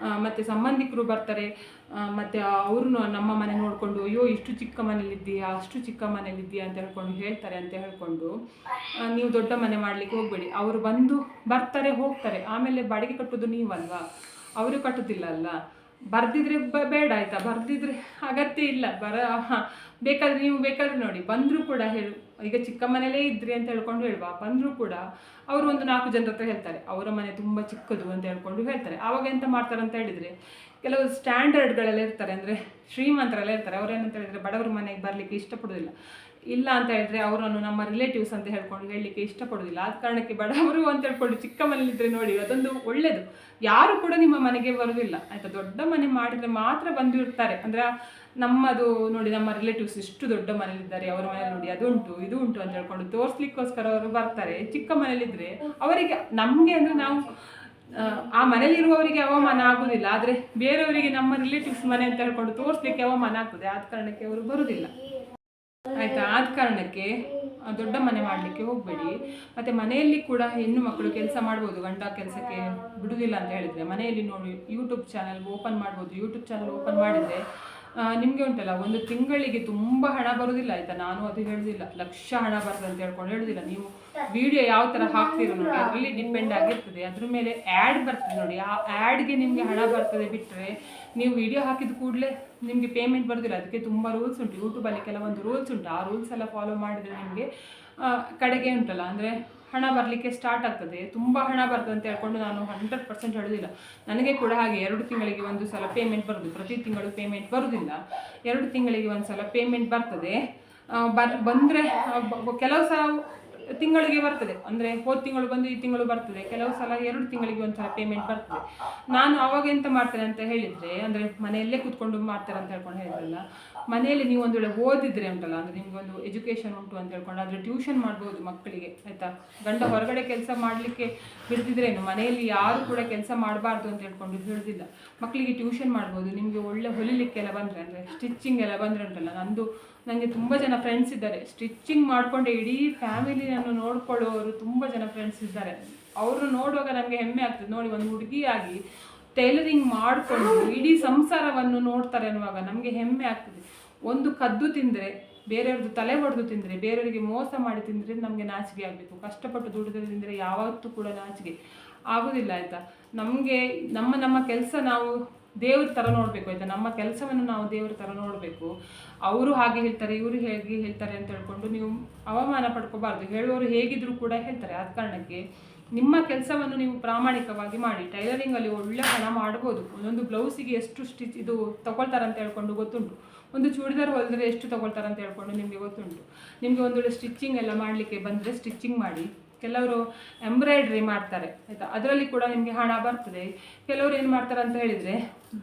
ಮತ್ತೆ ಸಂಬಂಧಿಕರು ಬರ್ತಾರೆ ಮತ್ತು ಮತ್ತೆ ಅವರು ನಮ್ಮ ಮನೆ ನೋಡಿಕೊಂಡು, ಅಯ್ಯೋ, ಇಷ್ಟು ಚಿಕ್ಕ ಮನೇಲಿದ್ದೀಯಾ ಅಷ್ಟು ಚಿಕ್ಕ ಮನೇಲಿದ್ದೀಯಾ ಅಂತ ಹೇಳ್ಕೊಂಡು ಹೇಳ್ತಾರೆ ಅಂತ ಹೇಳ್ಕೊಂಡು ನೀವು ದೊಡ್ಡ ಮನೆ ಮಾಡಲಿಕ್ಕೆ ಹೋಗಬೇಡಿ. ಅವರು ಬಂದು ಬರ್ತಾರೆ, ಹೋಗ್ತಾರೆ. ಆಮೇಲೆ ಬಾಡಿಗೆ ಕಟ್ಟೋದು ನೀವಲ್ವಾ? ಅವರು ಕಟ್ಟೋದಿಲ್ಲ ಅಲ್ಲ? ಬರ್ದಿದ್ರೆ ಬ- ಬೇಡ ಆಯಿತಾ? ಬರ್ದಿದ್ರೆ ಅಗತ್ಯ ಇಲ್ಲ. ಬರ ಬೇಕಾದ್ರೆ ನೀವು ಬೇಕಾದ್ರೆ ನೋಡಿ. ಬಂದರೂ ಕೂಡ ಹೇಳು ಈಗ ಚಿಕ್ಕ ಮನೇಲೇ ಇದ್ರಿ ಅಂತ ಹೇಳ್ಕೊಂಡು ಹೇಳುವ? ಬಂದರೂ ಕೂಡ ಅವರು ಒಂದು ನಾಲ್ಕು ಜನರ ಹತ್ರ ಹೇಳ್ತಾರೆ. ಅವರ ಮನೆ ತುಂಬ ಚಿಕ್ಕದು ಅಂತ ಹೇಳ್ಕೊಂಡು ಹೇಳ್ತಾರೆ. ಆವಾಗ ಎಂತ ಮಾಡ್ತಾರೆ ಅಂತ ಹೇಳಿದರೆ, ಕೆಲವು ಸ್ಟ್ಯಾಂಡರ್ಡ್ಗಳೆಲ್ಲ ಇರ್ತಾರೆ. ಅಂದರೆ ಶ್ರೀಮಂತರೆಲ್ಲ ಇರ್ತಾರೆ. ಅವ್ರೇನಂತ ಹೇಳಿದರೆ, ಬಡವರ ಮನೆಗೆ ಬರಲಿಕ್ಕೆ ಇಷ್ಟಪಡೋದಿಲ್ಲ. ಇಲ್ಲ ಅಂತ ಹೇಳಿದ್ರೆ ಅವರನ್ನು ನಮ್ಮ ರಿಲೇಟಿವ್ಸ್ ಅಂತ ಹೇಳ್ಕೊಂಡು ಹೇಳಲಿಕ್ಕೆ ಇಷ್ಟಪಡೋದಿಲ್ಲ ಆದ ಕಾರಣಕ್ಕೆ ಬಡವರು ಅಂತ ಹೇಳ್ಕೊಂಡು ಚಿಕ್ಕ ಮನೆಯಲ್ಲಿದ್ದರೆ ನೋಡಿ ಅದೊಂದು ಒಳ್ಳೆಯದು ಯಾರು ಕೂಡ ನಿಮ್ಮ ಮನೆಗೆ ಬರುವುದಿಲ್ಲ. ಆಯಿತಾ? ದೊಡ್ಡ ಮನೆ ಮಾಡಿದ್ರೆ ಮಾತ್ರ ಬಂದು ಇರ್ತಾರೆ ಅಂದ್ರೆ ನಮ್ಮದು ನೋಡಿ ನಮ್ಮ ರಿಲೇಟಿವ್ಸ್ ಇಷ್ಟು ದೊಡ್ಡ ಮನೇಲಿದ್ದಾರೆ ಅವರ ಮನೆಯಲ್ಲಿ ನೋಡಿ ಅದು ಉಂಟು ಇದು ಉಂಟು ಅಂತ ಹೇಳ್ಕೊಂಡು ತೋರಿಸ್ಲಿಕ್ಕೋಸ್ಕರ ಅವರು ಬರ್ತಾರೆ. ಚಿಕ್ಕ ಮನೇಲಿದ್ರೆ ಅವರಿಗೆ ನಮಗೆ ಅಂದ್ರೆ ನಾವು ಆ, ಮನೇಲಿರುವವರಿಗೆ ಅವಮಾನ ಆಗುದಿಲ್ಲ ಆದರೆ ಬೇರೆಯವರಿಗೆ ನಮ್ಮ ರಿಲೇಟಿವ್ಸ್ ಮನೆ ಅಂತ ಹೇಳ್ಕೊಂಡು ತೋರಿಸ್ಲಿಕ್ಕೆ ಅವಮಾನ ಆಗ್ತದೆ. ಆದ ಕಾರಣಕ್ಕೆ ಅವರು ಬರುದಿಲ್ಲ ಆಯ್ತಾ? ಆದ ಕಾರಣಕ್ಕೆ ದೊಡ್ಡ ಮನೆ ಮಾಡಲಿಕ್ಕೆ ಹೋಗಬೇಡಿ. ಮತ್ತು ಮನೆಯಲ್ಲಿ ಕೂಡ ಹೆಣ್ಣು ಮಕ್ಕಳು ಕೆಲಸ ಮಾಡ್ಬೋದು, ಗಂಡ ಕೆಲಸಕ್ಕೆ ಬಿಡುವುದಿಲ್ಲ ಅಂತ ಹೇಳಿದರೆ. ಮನೆಯಲ್ಲಿ ನೋಡಿ ಯೂಟ್ಯೂಬ್ ಚಾನಲ್ ಓಪನ್ ಮಾಡ್ಬೋದು ಯೂಟ್ಯೂಬ್ ಚಾನಲ್ ಓಪನ್ ಮಾಡಿದರೆ ನಿಮಗೆ ಉಂಟಲ್ಲ, ಒಂದು ತಿಂಗಳಿಗೆ ತುಂಬ ಹಣ ಬರೋದಿಲ್ಲ, ಆಯಿತಾ? ನಾನು ಅದು ಹೇಳುದಿಲ್ಲ. ಲಕ್ಷ ಹಣ ಬರ್ತದೆ ಅಂತ ಹೇಳ್ಕೊಂಡು ಹೇಳುದಿಲ್ಲ. ನೀವು ವಿಡಿಯೋ ಯಾವ ಥರ ಹಾಕ್ತೀರೋ ನೋಡಿ ಅದರಲ್ಲಿ ಡಿಪೆಂಡ್ ಆಗಿರ್ತದೆ. ಅದ್ರ ಮೇಲೆ ಆ್ಯಡ್ ಬರ್ತದೆ ನೋಡಿ. ಆ ಆ್ಯಡ್ಗೆ ನಿಮಗೆ ಹಣ ಬರ್ತದೆ ಬಿಟ್ಟರೆ ನೀವು ವಿಡಿಯೋ ಹಾಕಿದ ಕೂಡಲೇ ನಿಮಗೆ ಪೇಮೆಂಟ್ ಬರೋದಿಲ್ಲ. ಅದಕ್ಕೆ ತುಂಬ ರೂಲ್ಸ್ ಉಂಟು. ಯೂಟ್ಯೂಬಲ್ಲಿ ಕೆಲವೊಂದು ರೂಲ್ಸ್ ಉಂಟು. ಆ ರೂಲ್ಸ್ ಎಲ್ಲ ಫಾಲೋ ಮಾಡಿದರೆ ನಿಮಗೆ ಕಡೆಗೆ ಉಂಟಲ್ಲ. ಅಂದರೆ ಹಣ ಬರಲಿಕ್ಕೆ ಸ್ಟಾರ್ಟ್ ಆಗ್ತದೆ. ತುಂಬ ಹಣ ಬರ್ತದೆ ಅಂತ ಹೇಳ್ಕೊಂಡು ನಾನು ಹಂಡ್ರೆಡ್ ಪರ್ಸೆಂಟ್ ಹೇಳೋದಿಲ್ಲ. ನನಗೆ ಕೂಡ ಹಾಗೆ ಎರಡು ತಿಂಗಳಿಗೆ ಒಂದು ಸಲ ಪೇಮೆಂಟ್ ಬರೋದು. ಪ್ರತಿ ತಿಂಗಳು ಪೇಮೆಂಟ್ ಬರೋದಿಲ್ಲ. ಎರಡು ತಿಂಗಳಿಗೆ ಒಂದು ಸಲ ಪೇಮೆಂಟ್ ಬರ್ತದೆ ಬರ್ ಬಂದರೆ ಕೆಲವು ಸಲ ತಿಂಗಳಿಗೆ ಬರ್ತದೆ. ಅಂದರೆ ಹೋದ ತಿಂಗಳು ಬಂದು ಈ ತಿಂಗಳು ಬರ್ತದೆ. ಕೆಲವು ಸಲ ಎರಡು ತಿಂಗಳಿಗೆ ಒಂದು ಸಲ ಪೇಮೆಂಟ್ ಬರ್ತದೆ. ನಾನು ಅವಾಗ ಎಂತ ಮಾಡ್ತೇನೆ ಅಂತ ಹೇಳಿದರೆ, ಅಂದರೆ ಮನೆಯಲ್ಲೇ ಕೂತ್ಕೊಂಡು ಮಾಡ್ತಾರೆ ಅಂತ ಹೇಳ್ಕೊಂಡು ಹೇಳಿದ್ರಲ್ಲ ಮನೆಯಲ್ಲಿ ನೀವು ಒಂದು ವೇಳೆ ಓದಿದ್ರೆ ಉಂಟಲ್ಲ, ಅಂದರೆ ಒಂದು ಎಜುಕೇಷನ್ ಉಂಟು ಅಂತ ಹೇಳ್ಕೊಂಡು, ಆದರೆ ಟ್ಯೂಷನ್ ಮಾಡ್ಬೋದು ಮಕ್ಕಳಿಗೆ, ಆಯಿತಾ? ಗಂಡ ಹೊರಗಡೆ ಕೆಲಸ ಮಾಡಲಿಕ್ಕೆ ಬಿಡ್ತಿದ್ರೇನು ಮನೆಯಲ್ಲಿ ಯಾರು ಕೂಡ ಕೆಲಸ ಮಾಡಬಾರ್ದು ಅಂತ ಹೇಳ್ಕೊಂಡು ಹೇಳೋದಿಲ್ಲ ಮಕ್ಕಳಿಗೆ ಟ್ಯೂಷನ್ ಮಾಡ್ಬೋದು, ನಿಮಗೆ ಒಳ್ಳೆ ಹೊಲಿಲಿಕ್ಕೆಲ್ಲ ಬಂದರೆ, ಅಂದರೆ ಸ್ಟಿಚ್ಚಿಂಗ್ ಎಲ್ಲ ಬಂದರೆ ಉಂಟಲ್ಲ, ನಂದು ನನಗೆ ತುಂಬ ಜನ ಫ್ರೆಂಡ್ಸ್ ಇದ್ದಾರೆ. ಸ್ಟಿಚ್ಚಿಂಗ್ ಮಾಡಿಕೊಂಡೆ ಇಡೀ ಫ್ಯಾಮಿಲಿಯನ್ನು ನೋಡ್ಕೊಳ್ಳೋರು ತುಂಬ ಜನ ಫ್ರೆಂಡ್ಸ್ ಇದ್ದಾರೆ. ಅವರು ನೋಡುವಾಗ ನಮಗೆ ಹೆಮ್ಮೆ ಆಗ್ತದೆ. ನೋಡಿ, ಒಂದು ಹುಡುಗಿಯಾಗಿ ಟೈಲರಿಂಗ್ ಮಾಡಿಕೊಂಡು ಇಡೀ ಸಂಸಾರವನ್ನು ನೋಡ್ತಾರೆ ಅನ್ನುವಾಗ ನಮಗೆ ಹೆಮ್ಮೆ ಆಗ್ತದೆ. ಒಂದು ಕದ್ದು ತಿಂದರೆ, ಬೇರೆಯವ್ರದ್ದು ತಲೆ ಹೊಡೆದು ತಿಂದರೆ, ಬೇರೆಯವರಿಗೆ ಮೋಸ ಮಾಡಿ ತಿಂದರೆ ನಮಗೆ ನಾಚಿಕೆ ಆಗಬೇಕು. ಕಷ್ಟಪಟ್ಟು ದುಡಿದ್ರೆ ತಿಂದರೆ ಯಾವತ್ತೂ ಕೂಡ ನಾಚಿಕೆ ಆಗೋದಿಲ್ಲ, ಆಯಿತಾ? ನಮಗೆ ನಮ್ಮ ನಮ್ಮ ಕೆಲಸ ನಾವು ದೇವ್ರ ಥರ ನೋಡಬೇಕು, ಆಯಿತಾ? ನಮ್ಮ ಕೆಲಸವನ್ನು ನಾವು ದೇವ್ರ ಥರ ನೋಡಬೇಕು. ಅವರು ಹಾಗೆ ಹೇಳ್ತಾರೆ, ಇವರು ಹೇಗೆ ಹೇಳ್ತಾರೆ ಅಂತ ಹೇಳ್ಕೊಂಡು ನೀವು ಅವಮಾನ ಪಡ್ಕೋಬಾರ್ದು. ಹೇಳುವವರು ಹೇಗಿದ್ರು ಕೂಡ ಹೇಳ್ತಾರೆ. ಆದ ಕಾರಣಕ್ಕೆ ನಿಮ್ಮ ಕೆಲಸವನ್ನು ನೀವು ಪ್ರಾಮಾಣಿಕವಾಗಿ ಮಾಡಿ. ಟೈಲರಿಂಗಲ್ಲಿ ಒಳ್ಳೆ ಹಣ ಮಾಡ್ಬೋದು. ಒಂದೊಂದು ಬ್ಲೌಸಿಗೆ ಎಷ್ಟು ಸ್ಟಿಚ್ ಇದು ತಗೊಳ್ತಾರೆ ಅಂತ ಹೇಳ್ಕೊಂಡು ಗೊತ್ತುಂಟು. ಒಂದು ಚೂಡಿದಾರ್ ಹೊಲಿದ್ರೆ ಎಷ್ಟು ತಗೊಳ್ತಾರೆ ಅಂತ ಹೇಳ್ಕೊಂಡು ನಿಮಗೆ ಗೊತ್ತುಂಟು. ನಿಮಗೆ ಒಂದು ವೇಳೆ ಸ್ಟಿಚ್ಚಿಂಗ್ ಎಲ್ಲ ಮಾಡಲಿಕ್ಕೆ ಬಂದರೆ ಸ್ಟಿಚ್ಚಿಂಗ್ ಮಾಡಿ. ಕೆಲವರು ಎಂಬ್ರಾಯ್ಡ್ರಿ ಮಾಡ್ತಾರೆ, ಆಯಿತಾ? ಅದರಲ್ಲಿ ಕೂಡ ನಿಮಗೆ ಹಣ ಬರ್ತದೆ. ಕೆಲವರು ಏನು ಮಾಡ್ತಾರೆ ಅಂತ ಹೇಳಿದರೆ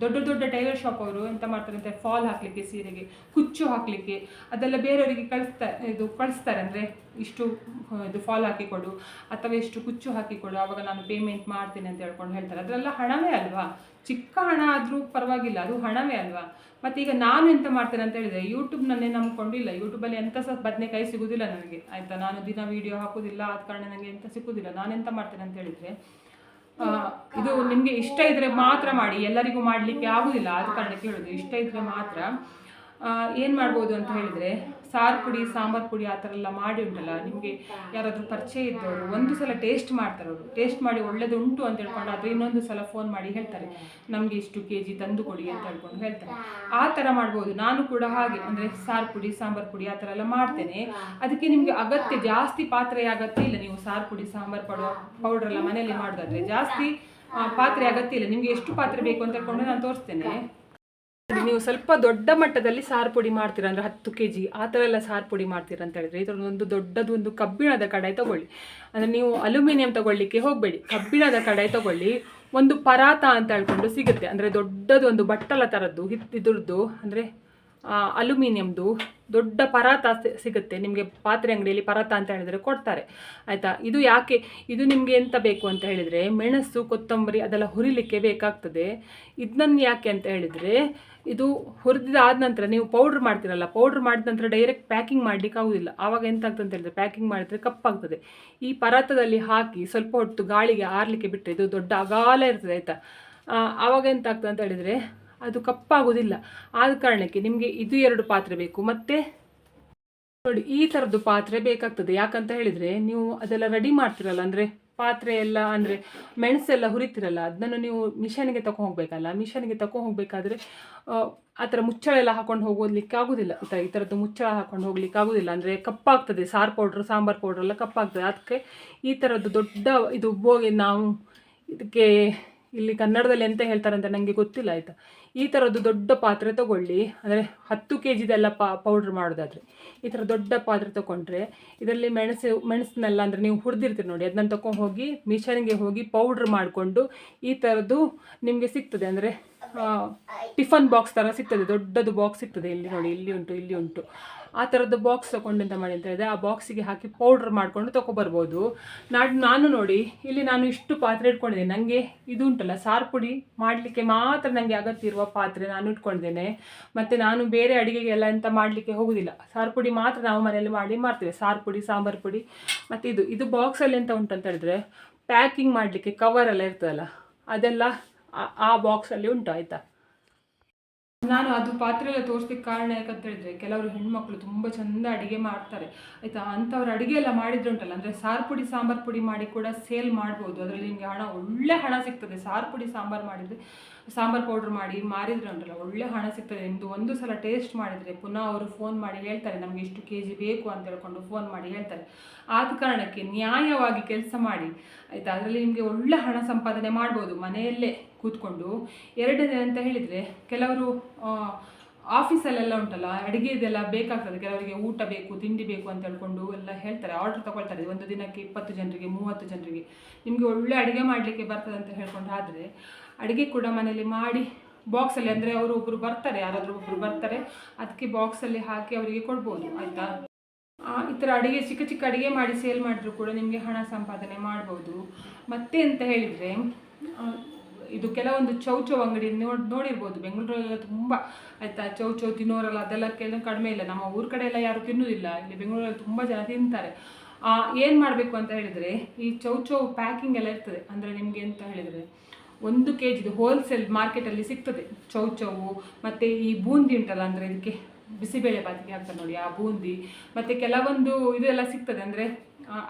ದೊಡ್ಡ ದೊಡ್ಡ ಟೈಲರ್ ಶಾಪ್ ಅವರು ಎಂತ ಮಾಡ್ತಾರೆ ಅಂತ ಫಾಲ್ ಹಾಕಲಿಕ್ಕೆ ಸೀರೆಗೆ, ಕುಚ್ಚು ಹಾಕಲಿಕ್ಕೆ, ಅದೆಲ್ಲ ಬೇರೆಯವರಿಗೆ ಕಳಿಸ್ತಾ, ಇದು ಕಳಿಸ್ತಾರೆ ಅಂದರೆ ಇಷ್ಟು ಇದು ಫಾಲ್ ಹಾಕಿ ಕೊಡು ಅಥವಾ ಇಷ್ಟು ಕುಚ್ಚು ಹಾಕಿ ಕೊಡು ಆವಾಗ ನಾನು ಪೇಮೆಂಟ್ ಮಾಡ್ತೀನಿ ಅಂತ ಹೇಳ್ಕೊಂಡು ಹೇಳ್ತಾರೆ. ಅದರೆಲ್ಲ ಹಣವೇ ಅಲ್ವಾ? ಚಿಕ್ಕ ಹಣ ಆದರೂ ಪರವಾಗಿಲ್ಲ, ಅದು ಹಣವೇ ಅಲ್ವಾ? ಮತ್ತು ಈಗ ನಾನು ಎಂತ ಮಾಡ್ತೇನೆ ಅಂತ ಹೇಳಿದರೆ ಯೂಟ್ಯೂಬ್ನನ್ನೇ ನಂಬ್ಕೊಂಡಿಲ್ಲ. ಯೂಟ್ಯೂಬಲ್ಲಿ ಎಂಥ ಸಹ ಬದನೆಕಾಯಿ ಸಿಗೋದಿಲ್ಲ ನನಗೆ. ಆಯಿತಾ? ನಾನು ದಿನ ವೀಡಿಯೋ ಹಾಕೋದಿಲ್ಲ ಆದ ಕಾರಣ ನನಗೆ ಎಂತ ಸಿಗೋದಿಲ್ಲ ನಾನು ಎಂತ ಮಾಡ್ತೇನೆ ಅಂತ ಹೇಳಿದರೆ ಇದು ನಿಮಗೆ ಇಷ್ಟ ಇದ್ರೆ ಮಾತ್ರ ಮಾಡಿ, ಎಲ್ಲರಿಗೂ ಮಾಡಲಿಕ್ಕೆ ಆಗುದಿಲ್ಲ. ಆದ ಕಾರಣ ಕೇಳೋದು ಇಷ್ಟ ಇದ್ರೆ ಮಾತ್ರ. ಏನು ಮಾಡ್ಬೋದು ಅಂತ ಹೇಳಿದರೆ ಸಾರು ಪುಡಿ, ಸಾಂಬಾರು ಪುಡಿ ಆ ಥರ ಎಲ್ಲ ಮಾಡಿ ಉಂಟಲ್ಲ, ನಿಮಗೆ ಯಾರಾದರೂ ಪರಿಚಯ ಇದ್ದವರು, ಒಂದು ಸಲ ಟೇಸ್ಟ್ ಮಾಡ್ತಾರೆ ಅವರು. ಟೇಸ್ಟ್ ಮಾಡಿ ಒಳ್ಳೇದು ಉಂಟು ಅಂತ ಹೇಳ್ಕೊಂಡು ಅದು ಇನ್ನೊಂದು ಸಲ ಫೋನ್ ಮಾಡಿ ಹೇಳ್ತಾರೆ. ನಮಗೆ ಇಷ್ಟು ಕೆ ಜಿ ತಂದು ಕೊಡಿ ಅಂತ ಹೇಳ್ಕೊಂಡು ಹೇಳ್ತಾರೆ. ಆ ಥರ ಮಾಡ್ಬೋದು. ನಾನು ಕೂಡ ಹಾಗೆ, ಅಂದರೆ ಸಾರು ಪುಡಿ, ಸಾಂಬಾರು ಪುಡಿ ಆ ಥರ ಎಲ್ಲ ಮಾಡ್ತೇನೆ. ಅದಕ್ಕೆ ನಿಮಗೆ ಅಗತ್ಯ ಜಾಸ್ತಿ ಪಾತ್ರೆ ಅಗತ್ಯ ಇಲ್ಲ ನೀವು ಸಾರು ಪುಡಿ, ಸಾಂಬಾರು ಪಡುವ ಪೌಡ್ರೆಲ್ಲ ಮನೆಯಲ್ಲಿ ಮಾಡೋದಾದ್ರೆ. ಜಾಸ್ತಿ ಪಾತ್ರೆ ಅಗತ್ಯ ಇಲ್ಲ. ನಿಮಗೆ ಎಷ್ಟು ಪಾತ್ರೆ ಬೇಕು ಅಂತ ಹೇಳ್ಕೊಂಡು ನಾನು ತೋರಿಸ್ತೇನೆ. ನೀವು ಸ್ವಲ್ಪ ದೊಡ್ಡ ಮಟ್ಟದಲ್ಲಿ ಸಾರು ಪುಡಿ ಮಾಡ್ತೀರಾ? ಅಂದರೆ ಹತ್ತು ಕೆ ಜಿ ಆ ಥರ ಎಲ್ಲ ಸಾರು ಪುಡಿ ಮಾಡ್ತೀರಾ ಅಂತ ಹೇಳಿದ್ರೆ ಇದರ ಒಂದು ದೊಡ್ಡದು ಒಂದು ಕಬ್ಬಿಣದ ಕಡಾಯಿ ತಗೊಳ್ಳಿ. ಅಂದರೆ ನೀವು ಅಲ್ಯೂಮಿನಿಯಂ ತಗೊಳ್ಳಿಕ್ಕೆ ಹೋಗಬೇಡಿ. ಕಬ್ಬಿಣದ ಕಡಾಯಿ ತಗೊಳ್ಳಿ. ಒಂದು ಪರಾತ ಅಂತ ಹೇಳ್ಕೊಂಡು ಸಿಗುತ್ತೆ. ಅಂದರೆ ದೊಡ್ಡದು ಒಂದು ಬಟ್ಟಲ ಥರದ್ದು ಇದ್ರದ್ದು, ಅಂದರೆ ಅಲ್ಯೂಮಿನಿಯಮ್ದು ದೊಡ್ಡ ಪರಾತ ಸಿಗುತ್ತೆ. ನಿಮಗೆ ಪಾತ್ರೆ ಅಂಗಡಿಯಲ್ಲಿ ಪರಾತ ಅಂತ ಹೇಳಿದರೆ ಕೊಡ್ತಾರೆ. ಆಯಿತಾ? ಇದು ಯಾಕೆ? ಇದು ನಿಮಗೆ ಎಂತ ಬೇಕು ಅಂತ ಹೇಳಿದರೆ, ಮೆಣಸು, ಕೊತ್ತಂಬರಿ ಅದೆಲ್ಲ ಹುರಿಲಿಕ್ಕೆ ಬೇಕಾಗ್ತದೆ. ಇದನ್ನ ಯಾಕೆ ಅಂತ ಹೇಳಿದರೆ ಇದು ಹುರಿದಾದ ನಂತರ ನೀವು ಪೌಡ್ರ್ ಮಾಡ್ತೀರಲ್ಲ ಪೌಡ್ರ್ ಮಾಡಿದ ನಂತರ ಡೈರೆಕ್ಟ್ ಪ್ಯಾಕಿಂಗ್ ಮಾಡ್ಲಿಕ್ಕೆ ಆಗೋದಿಲ್ಲ. ಆವಾಗ ಎಂತ ಆಗ್ತದೆ ಅಂತ ಹೇಳಿದ್ರೆ ಪ್ಯಾಕಿಂಗ್ ಮಾಡಿದ್ರೆ ಕಪ್ಪಾಗ್ತದೆ. ಈ ಪರಾತದಲ್ಲಿ ಹಾಕಿ ಸ್ವಲ್ಪ ಹೊತ್ತು ಗಾಳಿಗೆ ಆರಲಿಕ್ಕೆ ಬಿಟ್ಟರೆ ಇದು ದೊಡ್ಡ ಅಗಾಲ ಇರ್ತದೆ ಆಯಿತಾ? ಆವಾಗ ಎಂತ ಆಗ್ತದೆ ಅಂತ ಹೇಳಿದರೆ ಅದು ಕಪ್ಪಾಗೋದಿಲ್ಲ. ಆದ ಕಾರಣಕ್ಕೆ ನಿಮಗೆ ಇದು ಎರಡು ಪಾತ್ರೆ ಬೇಕು. ಮತ್ತು ನೋಡಿ, ಈ ಥರದ್ದು ಪಾತ್ರೆ ಬೇಕಾಗ್ತದೆ. ಯಾಕಂತ ಹೇಳಿದರೆ ನೀವು ಅದೆಲ್ಲ ರೆಡಿ ಮಾಡ್ತಿರಲ್ಲ, ಅಂದರೆ ಪಾತ್ರೆ ಎಲ್ಲ ಅಂದರೆ ಮೆಣಸೆಲ್ಲ ಹುರಿತಿರಲ್ಲ, ಅದನ್ನು ನೀವು ಮಿಷನ್ಗೆ ತಗೊಂಡು ಹೋಗಬೇಕಲ್ಲ, ಮಿಷನ್ಗೆ ತಗೊಂಡು ಹೋಗಬೇಕಾದ್ರೆ, ಆ ಥರ ಮುಚ್ಚಳ ಎಲ್ಲ ಹಾಕೊಂಡು ಹೋಗೋದ್ಲಿಕ್ಕೆ ಆಗೋದಿಲ್ಲ. ಈ ಥರ ಈ ಥರದ್ದು ಮುಚ್ಚಳ ಹಾಕೊಂಡು ಹೋಗ್ಲಿಕ್ಕೆ ಆಗೋದಿಲ್ಲ. ಅಂದರೆ ಕಪ್ಪಾಗ್ತದೆ, ಸಾರು ಪೌಡ್ರ್, ಸಾಂಬಾರು ಪೌಡ್ರ್ ಎಲ್ಲ ಕಪ್ಪಾಗ್ತದೆ. ಅದಕ್ಕೆ ಈ ಥರದ್ದು ದೊಡ್ಡ ಇದು ಹೋಗಿ ನಾವು, ಇದಕ್ಕೆ ಇಲ್ಲಿ ಕನ್ನಡದಲ್ಲಿ ಎಂತ ಹೇಳ್ತಾರೆ ಅಂತ ನನಗೆ ಗೊತ್ತಿಲ್ಲ, ಆಯಿತಾ? ಈ ಥರದ್ದು ದೊಡ್ಡ ಪಾತ್ರೆ ತಗೊಳ್ಳಿ. ಅಂದರೆ ಹತ್ತು ಕೆ ಜಿದೆಲ್ಲ ಪಾ ಪೌಡ್ರ್ ಮಾಡೋದಾದರೆ. ಈ ಥರ ದೊಡ್ಡ ಪಾತ್ರೆ ತೊಗೊಂಡ್ರೆ ಇದರಲ್ಲಿ ಮೆಣಸು ಮೆಣಸನ್ನೆಲ್ಲ ಅಂದರೆ ನೀವು ಹುರಿದಿರ್ತೀರಿ ನೋಡಿ. ಅದನ್ನ ತಗೊಂಡು ಹೋಗಿ, ಮಿಷನ್ಗೆ ಹೋಗಿ ಪೌಡ್ರ್ ಮಾಡಿಕೊಂಡು ಈ ಥರದ್ದು ನಿಮಗೆ ಸಿಗ್ತದೆ. ಅಂದರೆ ಟಿಫನ್ ಬಾಕ್ಸ್ ಥರ ಸಿಗ್ತದೆ. ದೊಡ್ಡದು ಬಾಕ್ಸ್ ಸಿಗ್ತದೆ. ಇಲ್ಲಿ ನೋಡಿ, ಇಲ್ಲಿ ಉಂಟು ಇಲ್ಲಿ ಉಂಟು. ಆ ಥರದ್ದು ಬಾಕ್ಸ್ ತೊಗೊಂಡು ಅಂತ ಮಾಡಿ ಅಂತ ಇದೆ ಆ ಬಾಕ್ಸಿಗೆ ಹಾಕಿ ಪೌಡ್ರ್ ಮಾಡಿಕೊಂಡು ತೊಗೊಬರ್ಬೋದು ನಾಡ್, ನಾನು ನೋಡಿ, ಇಲ್ಲಿ ನಾನು ಇಷ್ಟು ಪಾತ್ರೆ ಇಟ್ಕೊಂಡಿದ್ದೀನಿ. ನನಗೆ ಇದು ಉಂಟಲ್ಲ, ಸಾರು ಪುಡಿ ಮಾಡಲಿಕ್ಕೆ ಮಾತ್ರ ನನಗೆ ಅಗತ್ಯ ಇರುವ ಪಾತ್ರೆ ನಾನು ಇಟ್ಕೊಂಡಿದ್ದೇನೆ ಮತ್ತು ನಾನು ಬೇರೆ ಅಡುಗೆಗೆಲ್ಲ ಎಂತ ಮಾಡಲಿಕ್ಕೆ ಹೋಗೋದಿಲ್ಲ. ಸಾರು ಪುಡಿ ಮಾತ್ರ ನಾವು ಮನೆಯಲ್ಲಿ ಮಾಡಿ ಮಾಡ್ತೇವೆ. ಸಾರು ಪುಡಿ, ಸಾಂಬಾರು ಪುಡಿ. ಮತ್ತು ಇದು ಇದು ಬಾಕ್ಸಲ್ಲಿ ಎಂತ ಉಂಟು ಅಂತ ಹೇಳಿದ್ರೆ ಪ್ಯಾಕಿಂಗ್ ಮಾಡಲಿಕ್ಕೆ ಕವರ್ ಎಲ್ಲ ಇರ್ತದಲ್ಲ, ಅದೆಲ್ಲ ಆ- ಆ ಬಾಕ್ಸಲ್ಲಿ ಉಂಟು, ಆಯಿತಾ? ನಾನು ಅದು ಪಾತ್ರೆ ಎಲ್ಲ ತೋರಿಸ್ಲಿಕ್ಕೆ ಕಾರಣ ಯಾಕಂತ ಹೇಳಿದ್ರೆ, ಕೆಲವರು ಹೆಣ್ಮಕ್ಳು ತುಂಬ ಚಂದ ಅಡಿಗೆ ಮಾಡ್ತಾರೆ. ಆಯಿತಾ? ಅಂಥವ್ರು ಅಡಿಗೆ ಎಲ್ಲ ಮಾಡಿದ್ರು ಉಂಟಲ್ಲ ಅಂದರೆ ಸಾರು ಪುಡಿ, ಸಾಂಬಾರು ಪುಡಿ ಮಾಡಿ ಕೂಡ ಸೇಲ್ ಮಾಡ್ಬೋದು. ಅದರಲ್ಲಿ ನಿಮಗೆ ಹಣ, ಒಳ್ಳೆ ಹಣ ಸಿಗ್ತದೆ. ಸಾರು ಪುಡಿ, ಸಾಂಬಾರು ಮಾಡಿದರೆ, ಸಾಂಬಾರು ಪೌಡ್ರ್ ಮಾಡಿ ಮಾರಿದ್ರೆ ಉಂಟಲ್ಲ ಒಳ್ಳೆ ಹಣ ಸಿಗ್ತದೆ. ನಿಮ್ಮದು ಒಂದು ಸಲ ಟೇಸ್ಟ್ ಮಾಡಿದರೆ ಪುನಃ ಅವರು ಫೋನ್ ಮಾಡಿ ಹೇಳ್ತಾರೆ, ನಮಗೆ ಇಷ್ಟು ಕೆ ಜಿ ಬೇಕು ಅಂತ ಹೇಳ್ಕೊಂಡು ಫೋನ್ ಮಾಡಿ ಹೇಳ್ತಾರೆ. ಆದ ಕಾರಣಕ್ಕೆ ನ್ಯಾಯವಾಗಿ ಕೆಲಸ ಮಾಡಿ, ಆಯಿತಾ? ಅದರಲ್ಲಿ ನಿಮಗೆ ಒಳ್ಳೆ ಹಣ ಸಂಪಾದನೆ ಮಾಡ್ಬೋದು ಮನೆಯಲ್ಲೇ. ಕೂತ್ಕೊಂಡು. ಎರಡನೇ ಅಂತ ಹೇಳಿದರೆ, ಕೆಲವರು ಆಫೀಸಲ್ಲೆಲ್ಲ ಉಂಟಲ್ಲ ಅಡುಗೆದೆಲ್ಲ ಬೇಕಾಗ್ತದೆ. ಕೆಲವರಿಗೆ ಊಟ ಬೇಕು, ತಿಂಡಿ ಬೇಕು ಅಂತ ಹೇಳ್ಕೊಂಡು ಎಲ್ಲ ಹೇಳ್ತಾರೆ. ಆರ್ಡರ್ ತಗೊಳ್ತಾರೆ. ಒಂದು ದಿನಕ್ಕೆ ಇಪ್ಪತ್ತು ಜನರಿಗೆ, ಮೂವತ್ತು ಜನರಿಗೆ. ನಿಮಗೆ ಒಳ್ಳೆ ಅಡುಗೆ ಮಾಡಲಿಕ್ಕೆ ಬರ್ತದೆ ಅಂತ ಹೇಳ್ಕೊಂಡು ಆದರೆ, ಅಡುಗೆ ಕೂಡ ಮನೆಯಲ್ಲಿ ಮಾಡಿ, ಬಾಕ್ಸಲ್ಲಿ ಅಂದರೆ ಅವರು ಒಬ್ಬರು ಬರ್ತಾರೆ, ಯಾರಾದರೂ ಒಬ್ಬರು ಬರ್ತಾರೆ, ಅದಕ್ಕೆ ಬಾಕ್ಸಲ್ಲಿ ಹಾಕಿ ಅವರಿಗೆ ಕೊಡ್ಬೋದು, ಆಯಿತಾ? ಈ ಥರ ಅಡುಗೆ, ಚಿಕ್ಕ ಚಿಕ್ಕ ಅಡುಗೆ ಮಾಡಿ ಸೇಲ್ ಮಾಡಿದ್ರು ಕೂಡ ನಿಮಗೆ ಹಣ ಸಂಪಾದನೆ ಮಾಡ್ಬೋದು. ಮತ್ತೆ ಅಂತ ಹೇಳಿದರೆ ಇದು ಕೆಲವೊಂದು ಚೌಚೌ ಅಂಗಡಿ ನೋಡಿ ನೋಡಿರ್ಬೋದು. ಬೆಂಗಳೂರಲ್ಲ ತುಂಬ ಆಯಿತಾ? ಚೌಚೌ ತಿನ್ನೋರಲ್ಲ, ಅದೆಲ್ಲ ಕೆಲವು ಕಡಿಮೆ ಇಲ್ಲ. ನಮ್ಮ ಊರ ಕಡೆ ಎಲ್ಲ ಯಾರು ತಿನ್ನೋದಿಲ್ಲ. ಇಲ್ಲಿ ಬೆಂಗಳೂರಲ್ಲಿ ತುಂಬ ಜನ ತಿಂತಾರೆ. ಏನು ಮಾಡಬೇಕು ಅಂತ ಹೇಳಿದರೆ, ಈ ಚೌಚೌ ಪ್ಯಾಕಿಂಗ್ ಎಲ್ಲ ಇರ್ತದೆ. ಅಂದರೆ ನಿಮಗೆ ಅಂತ ಹೇಳಿದರೆ, ಒಂದು ಕೆ ಜಿದು ಹೋಲ್ಸೇಲ್ ಮಾರ್ಕೆಟಲ್ಲಿ ಸಿಗ್ತದೆ. ಚೌಚೌವು ಮತ್ತು ಈ ಬೂಂದಿ ಉಂಟಲ್ಲ, ಅಂದರೆ ಇದಕ್ಕೆ ಬಿಸಿಬೇಳೆ ಬಾತಿಗೆ ಹಾಕ್ತಾರೆ ನೋಡಿ, ಆ ಬೂಂದಿ. ಮತ್ತು ಕೆಲವೊಂದು ಇದೆಲ್ಲ ಸಿಗ್ತದೆ. ಅಂದರೆ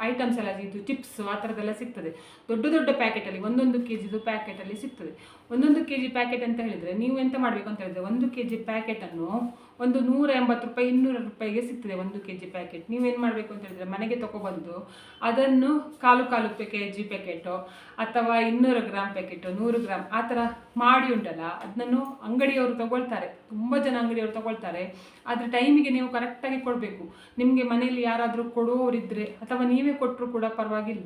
ಐಟಮ್ಸ್ ಎಲ್ಲ ಇದು ಚಿಪ್ಸ್ ಆ ಥರದ್ದೆಲ್ಲ ಸಿಗ್ತದೆ. ದೊಡ್ಡ ದೊಡ್ಡ ಪ್ಯಾಕೆಟಲ್ಲಿ ಒಂದೊಂದು ಕೆ ಜಿದು ಪ್ಯಾಕೆಟಲ್ಲಿ ಸಿಗ್ತದೆ. ಒಂದೊಂದು ಕೆ ಜಿ ಪ್ಯಾಕೆಟ್ ಅಂತ ಹೇಳಿದರೆ ನೀವು ಎಂತ ಮಾಡಬೇಕು ಅಂತ ಹೇಳಿದರೆ ಒಂದು ಕೆ ಜಿ ಪ್ಯಾಕೆಟನ್ನು ಒಂದು ನೂರ ಎಂಬತ್ತು ರೂಪಾಯಿ, ಇನ್ನೂರ ರೂಪಾಯಿಗೆ ಸಿಗ್ತದೆ ಒಂದು ಕೆ ಜಿ ಪ್ಯಾಕೆಟ್ ನೀವೇನು ಮಾಡಬೇಕು ಅಂತ ಹೇಳಿದರೆ ಮನೆಗೆ ತೊಗೊಬಂದು ಅದನ್ನು ಕಾಲು ಕಾಲು ಕೆ ಜಿ ಪ್ಯಾಕೆಟು ಅಥವಾ ಇನ್ನೂರು ಗ್ರಾಮ್ ಪ್ಯಾಕೆಟು ನೂರು ಗ್ರಾಮ್ ಆ ಥರ ಮಾಡಿ ಉಂಟಲ್ಲ ಅದನ್ನು ಅಂಗಡಿಯವರು ತಗೊಳ್ತಾರೆ. ತುಂಬ ಜನ ಅಂಗಡಿಯವರು ತಗೊಳ್ತಾರೆ. ಆದರೆ ಟೈಮಿಗೆ ನೀವು ಕರೆಕ್ಟಾಗಿ ಕೊಡಬೇಕು. ನಿಮಗೆ ಮನೆಯಲ್ಲಿ ಯಾರಾದರೂ ಕೊಡುವವರಿದ್ದರೆ ಅಥವಾ ನೀವೇ ಕೊಟ್ಟರು ಕೂಡ ಪರವಾಗಿಲ್ಲ.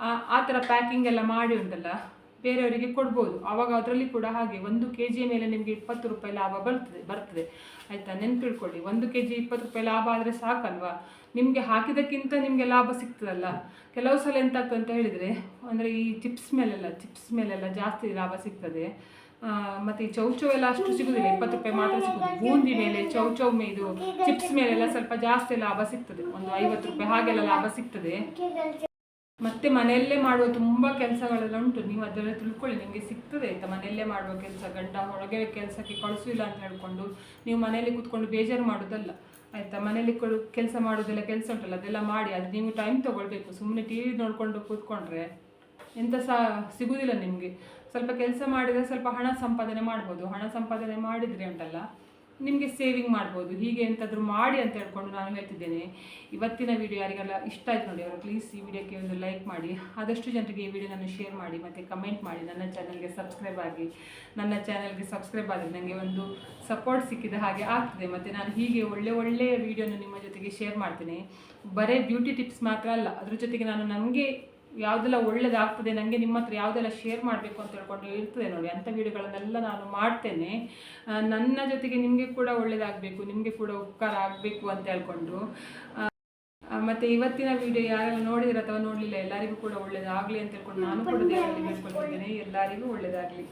ಆ- ಥರ ಪ್ಯಾಕಿಂಗ್ ಎಲ್ಲ ಮಾಡಿ ಉಂಟಲ್ಲ, ಬೇರೆಯವರಿಗೆ ಕೊಡ್ಬೋದು. ಆವಾಗ ಅದರಲ್ಲಿ ಕೂಡ ಹಾಗೆ ಒಂದು ಕೆ ಜಿಯ ಮೇಲೆ ನಿಮಗೆ ಇಪ್ಪತ್ತು ರೂಪಾಯಿ ಲಾಭ ಬರ್ತದೆ ಬರ್ತದೆ. ಆಯಿತಾ? ನೆನ್ಪಿಟ್ಕೊಳ್ಳಿ. ಒಂದು ಕೆ ಜಿ ಇಪ್ಪತ್ತು ರೂಪಾಯಿ ಲಾಭ ಆದರೆ ಸಾಕಲ್ವಾ? ನಿಮಗೆ ಹಾಕಿದ್ದಕ್ಕಿಂತ ನಿಮಗೆ ಲಾಭ ಸಿಗ್ತದಲ್ಲ. ಕೆಲವು ಸಲ ಎಂತಾಗ್ತದೆ ಅಂತ ಹೇಳಿದರೆ, ಅಂದರೆ ಈ ಚಿಪ್ಸ್ ಮೇಲೆಲ್ಲ ಚಿಪ್ಸ್ ಮೇಲೆಲ್ಲ ಜಾಸ್ತಿ ಲಾಭ ಸಿಗ್ತದೆ. ಮತ್ತೆ ಈ ಚೌಚೌ ಎಲ್ಲ ಅಷ್ಟು ಸಿಗುದಿಲ್ಲ. ಇಪ್ಪತ್ತು ರೂಪಾಯಿ ಮಾತ್ರ ಸಿಗುದು. ಬೂಂದಿ ಮೇಲೆ ಚೌಚೌ ಇದು ಚಿಪ್ಸ್ ಮೇಲೆಲ್ಲ ಸ್ವಲ್ಪ ಜಾಸ್ತಿ ಲಾಭ ಸಿಗ್ತದೆ. ಒಂದು ಐವತ್ತು ರೂಪಾಯಿ ಹಾಗೆಲ್ಲ ಲಾಭ ಸಿಗ್ತದೆ. ಮತ್ತೆ ಮನೆಯಲ್ಲೇ ಮಾಡುವ ತುಂಬ ಕೆಲಸಗಳೆಲ್ಲ ಉಂಟು. ನೀವು ಅದರಲ್ಲಿ ತಿಳ್ಕೊಳ್ಳಿ, ನಿಮಗೆ ಸಿಗ್ತದೆ ಆಯ್ತಾ? ಮನೆಯಲ್ಲೇ ಮಾಡುವ ಕೆಲಸ, ಗಂಡ ಹೊರಗೆ ಕೆಲಸಕ್ಕೆ ಕಳಿಸಿಲ್ಲ ಅಂತ ಹೇಳ್ಕೊಂಡು ನೀವು ಮನೆಯಲ್ಲಿ ಕೂತ್ಕೊಂಡು ಬೇಜಾರು ಮಾಡೋದಲ್ಲ. ಆಯ್ತಾ? ಮನೆಯಲ್ಲಿ ಕೆಲಸ ಮಾಡೋದೆಲ್ಲ ಕೆಲಸ ಉಂಟಲ್ಲ, ಅದೆಲ್ಲ ಮಾಡಿ, ಅದು ನೀವು ಟೈಮ್ ತಗೊಳ್ಬೇಕು. ಸುಮ್ಮನೆ ಟಿ ನೋಡಿಕೊಂಡು ಕೂತ್ಕೊಂಡ್ರೆ ಎಂತ ಸಹ ಸಿಗುವುದಿಲ್ಲ ನಿಮಗೆ. ಸ್ವಲ್ಪ ಕೆಲಸ ಮಾಡಿದರೆ ಸ್ವಲ್ಪ ಹಣ ಸಂಪಾದನೆ ಮಾಡ್ಬೋದು. ಹಣ ಸಂಪಾದನೆ ಮಾಡಿದರೆ ಉಂಟಲ್ಲ, ನಿಮಗೆ ಸೇವಿಂಗ್ ಮಾಡ್ಬೋದು. ಹೀಗೆ ಎಂತಾದರೂ ಮಾಡಿ ಅಂತ ಹೇಳ್ಕೊಂಡು ನಾನು ಹೇಳ್ತಿದ್ದೇನೆ. ಇವತ್ತಿನ ವಿಡಿಯೋ ಯಾರಿಗೆಲ್ಲ ಇಷ್ಟ ಆಯ್ತು ನೋಡಿ, ಅವರು ಪ್ಲೀಸ್ ಈ ವಿಡಿಯೋಕ್ಕೆ ಒಂದು ಲೈಕ್ ಮಾಡಿ. ಆದಷ್ಟು ಜನರಿಗೆ ಈ ವಿಡಿಯೋನನ್ನು ಶೇರ್ ಮಾಡಿ, ಮತ್ತು ಕಮೆಂಟ್ ಮಾಡಿ. ನನ್ನ ಚಾನಲ್ಗೆ ಸಬ್ಸ್ಕ್ರೈಬ್ ಆಗಿ, ನನ್ನ ಚಾನಲ್ಗೆ ಸಬ್ಸ್ಕ್ರೈಬ್ ಆದರೆ ನನಗೆ ಒಂದು ಸಪೋರ್ಟ್ ಸಿಕ್ಕಿದ ಹಾಗೆ ಆಗ್ತದೆ. ಮತ್ತು ನಾನು ಹೀಗೆ ಒಳ್ಳೆ ಒಳ್ಳೆಯ ವಿಡಿಯೋನ ನಿಮ್ಮ ಜೊತೆಗೆ ಶೇರ್ ಮಾಡ್ತೇನೆ. ಬರೀ ಬ್ಯೂಟಿ ಟಿಪ್ಸ್ ಮಾತ್ರ ಅಲ್ಲ, ಅದ್ರ ಜೊತೆಗೆ ನಾನು ನನಗೆ ಯಾವುದೆಲ್ಲ ಒಳ್ಳೇದಾಗ್ತದೆ ನನಗೆ ನಿಮ್ಮ ಹತ್ರ ಯಾವುದೆಲ್ಲ ಶೇರ್ ಮಾಡಬೇಕು ಅಂತ ಹೇಳ್ಕೊಂಡು ಇರ್ತದೆ ನೋಡಿ, ಅಂಥ ವಿಡಿಯೋಗಳನ್ನೆಲ್ಲ ನಾನು ಮಾಡ್ತೇನೆ. ನನ್ನ ಜೊತೆಗೆ ನಿಮಗೆ ಕೂಡ ಒಳ್ಳೇದಾಗಬೇಕು, ನಿಮಗೆ ಕೂಡ ಉಪಕಾರ ಆಗಬೇಕು ಅಂತ ಹೇಳ್ಕೊಂಡು. ಮತ್ತೆ ಇವತ್ತಿನ ವಿಡಿಯೋ ಯಾರೆಲ್ಲ ನೋಡಿದ್ರೆ ಅಥವಾ ನೋಡಲಿಲ್ಲ, ಎಲ್ಲರಿಗೂ ಕೂಡ ಒಳ್ಳೇದಾಗಲಿ ಅಂತ ಹೇಳ್ಕೊಂಡು ನಾನು ಕೂಡ ಬೇಡ್ಕೊಳ್ತಿದ್ದೇನೆ. ಎಲ್ಲರಿಗೂ ಒಳ್ಳೇದಾಗಲಿ.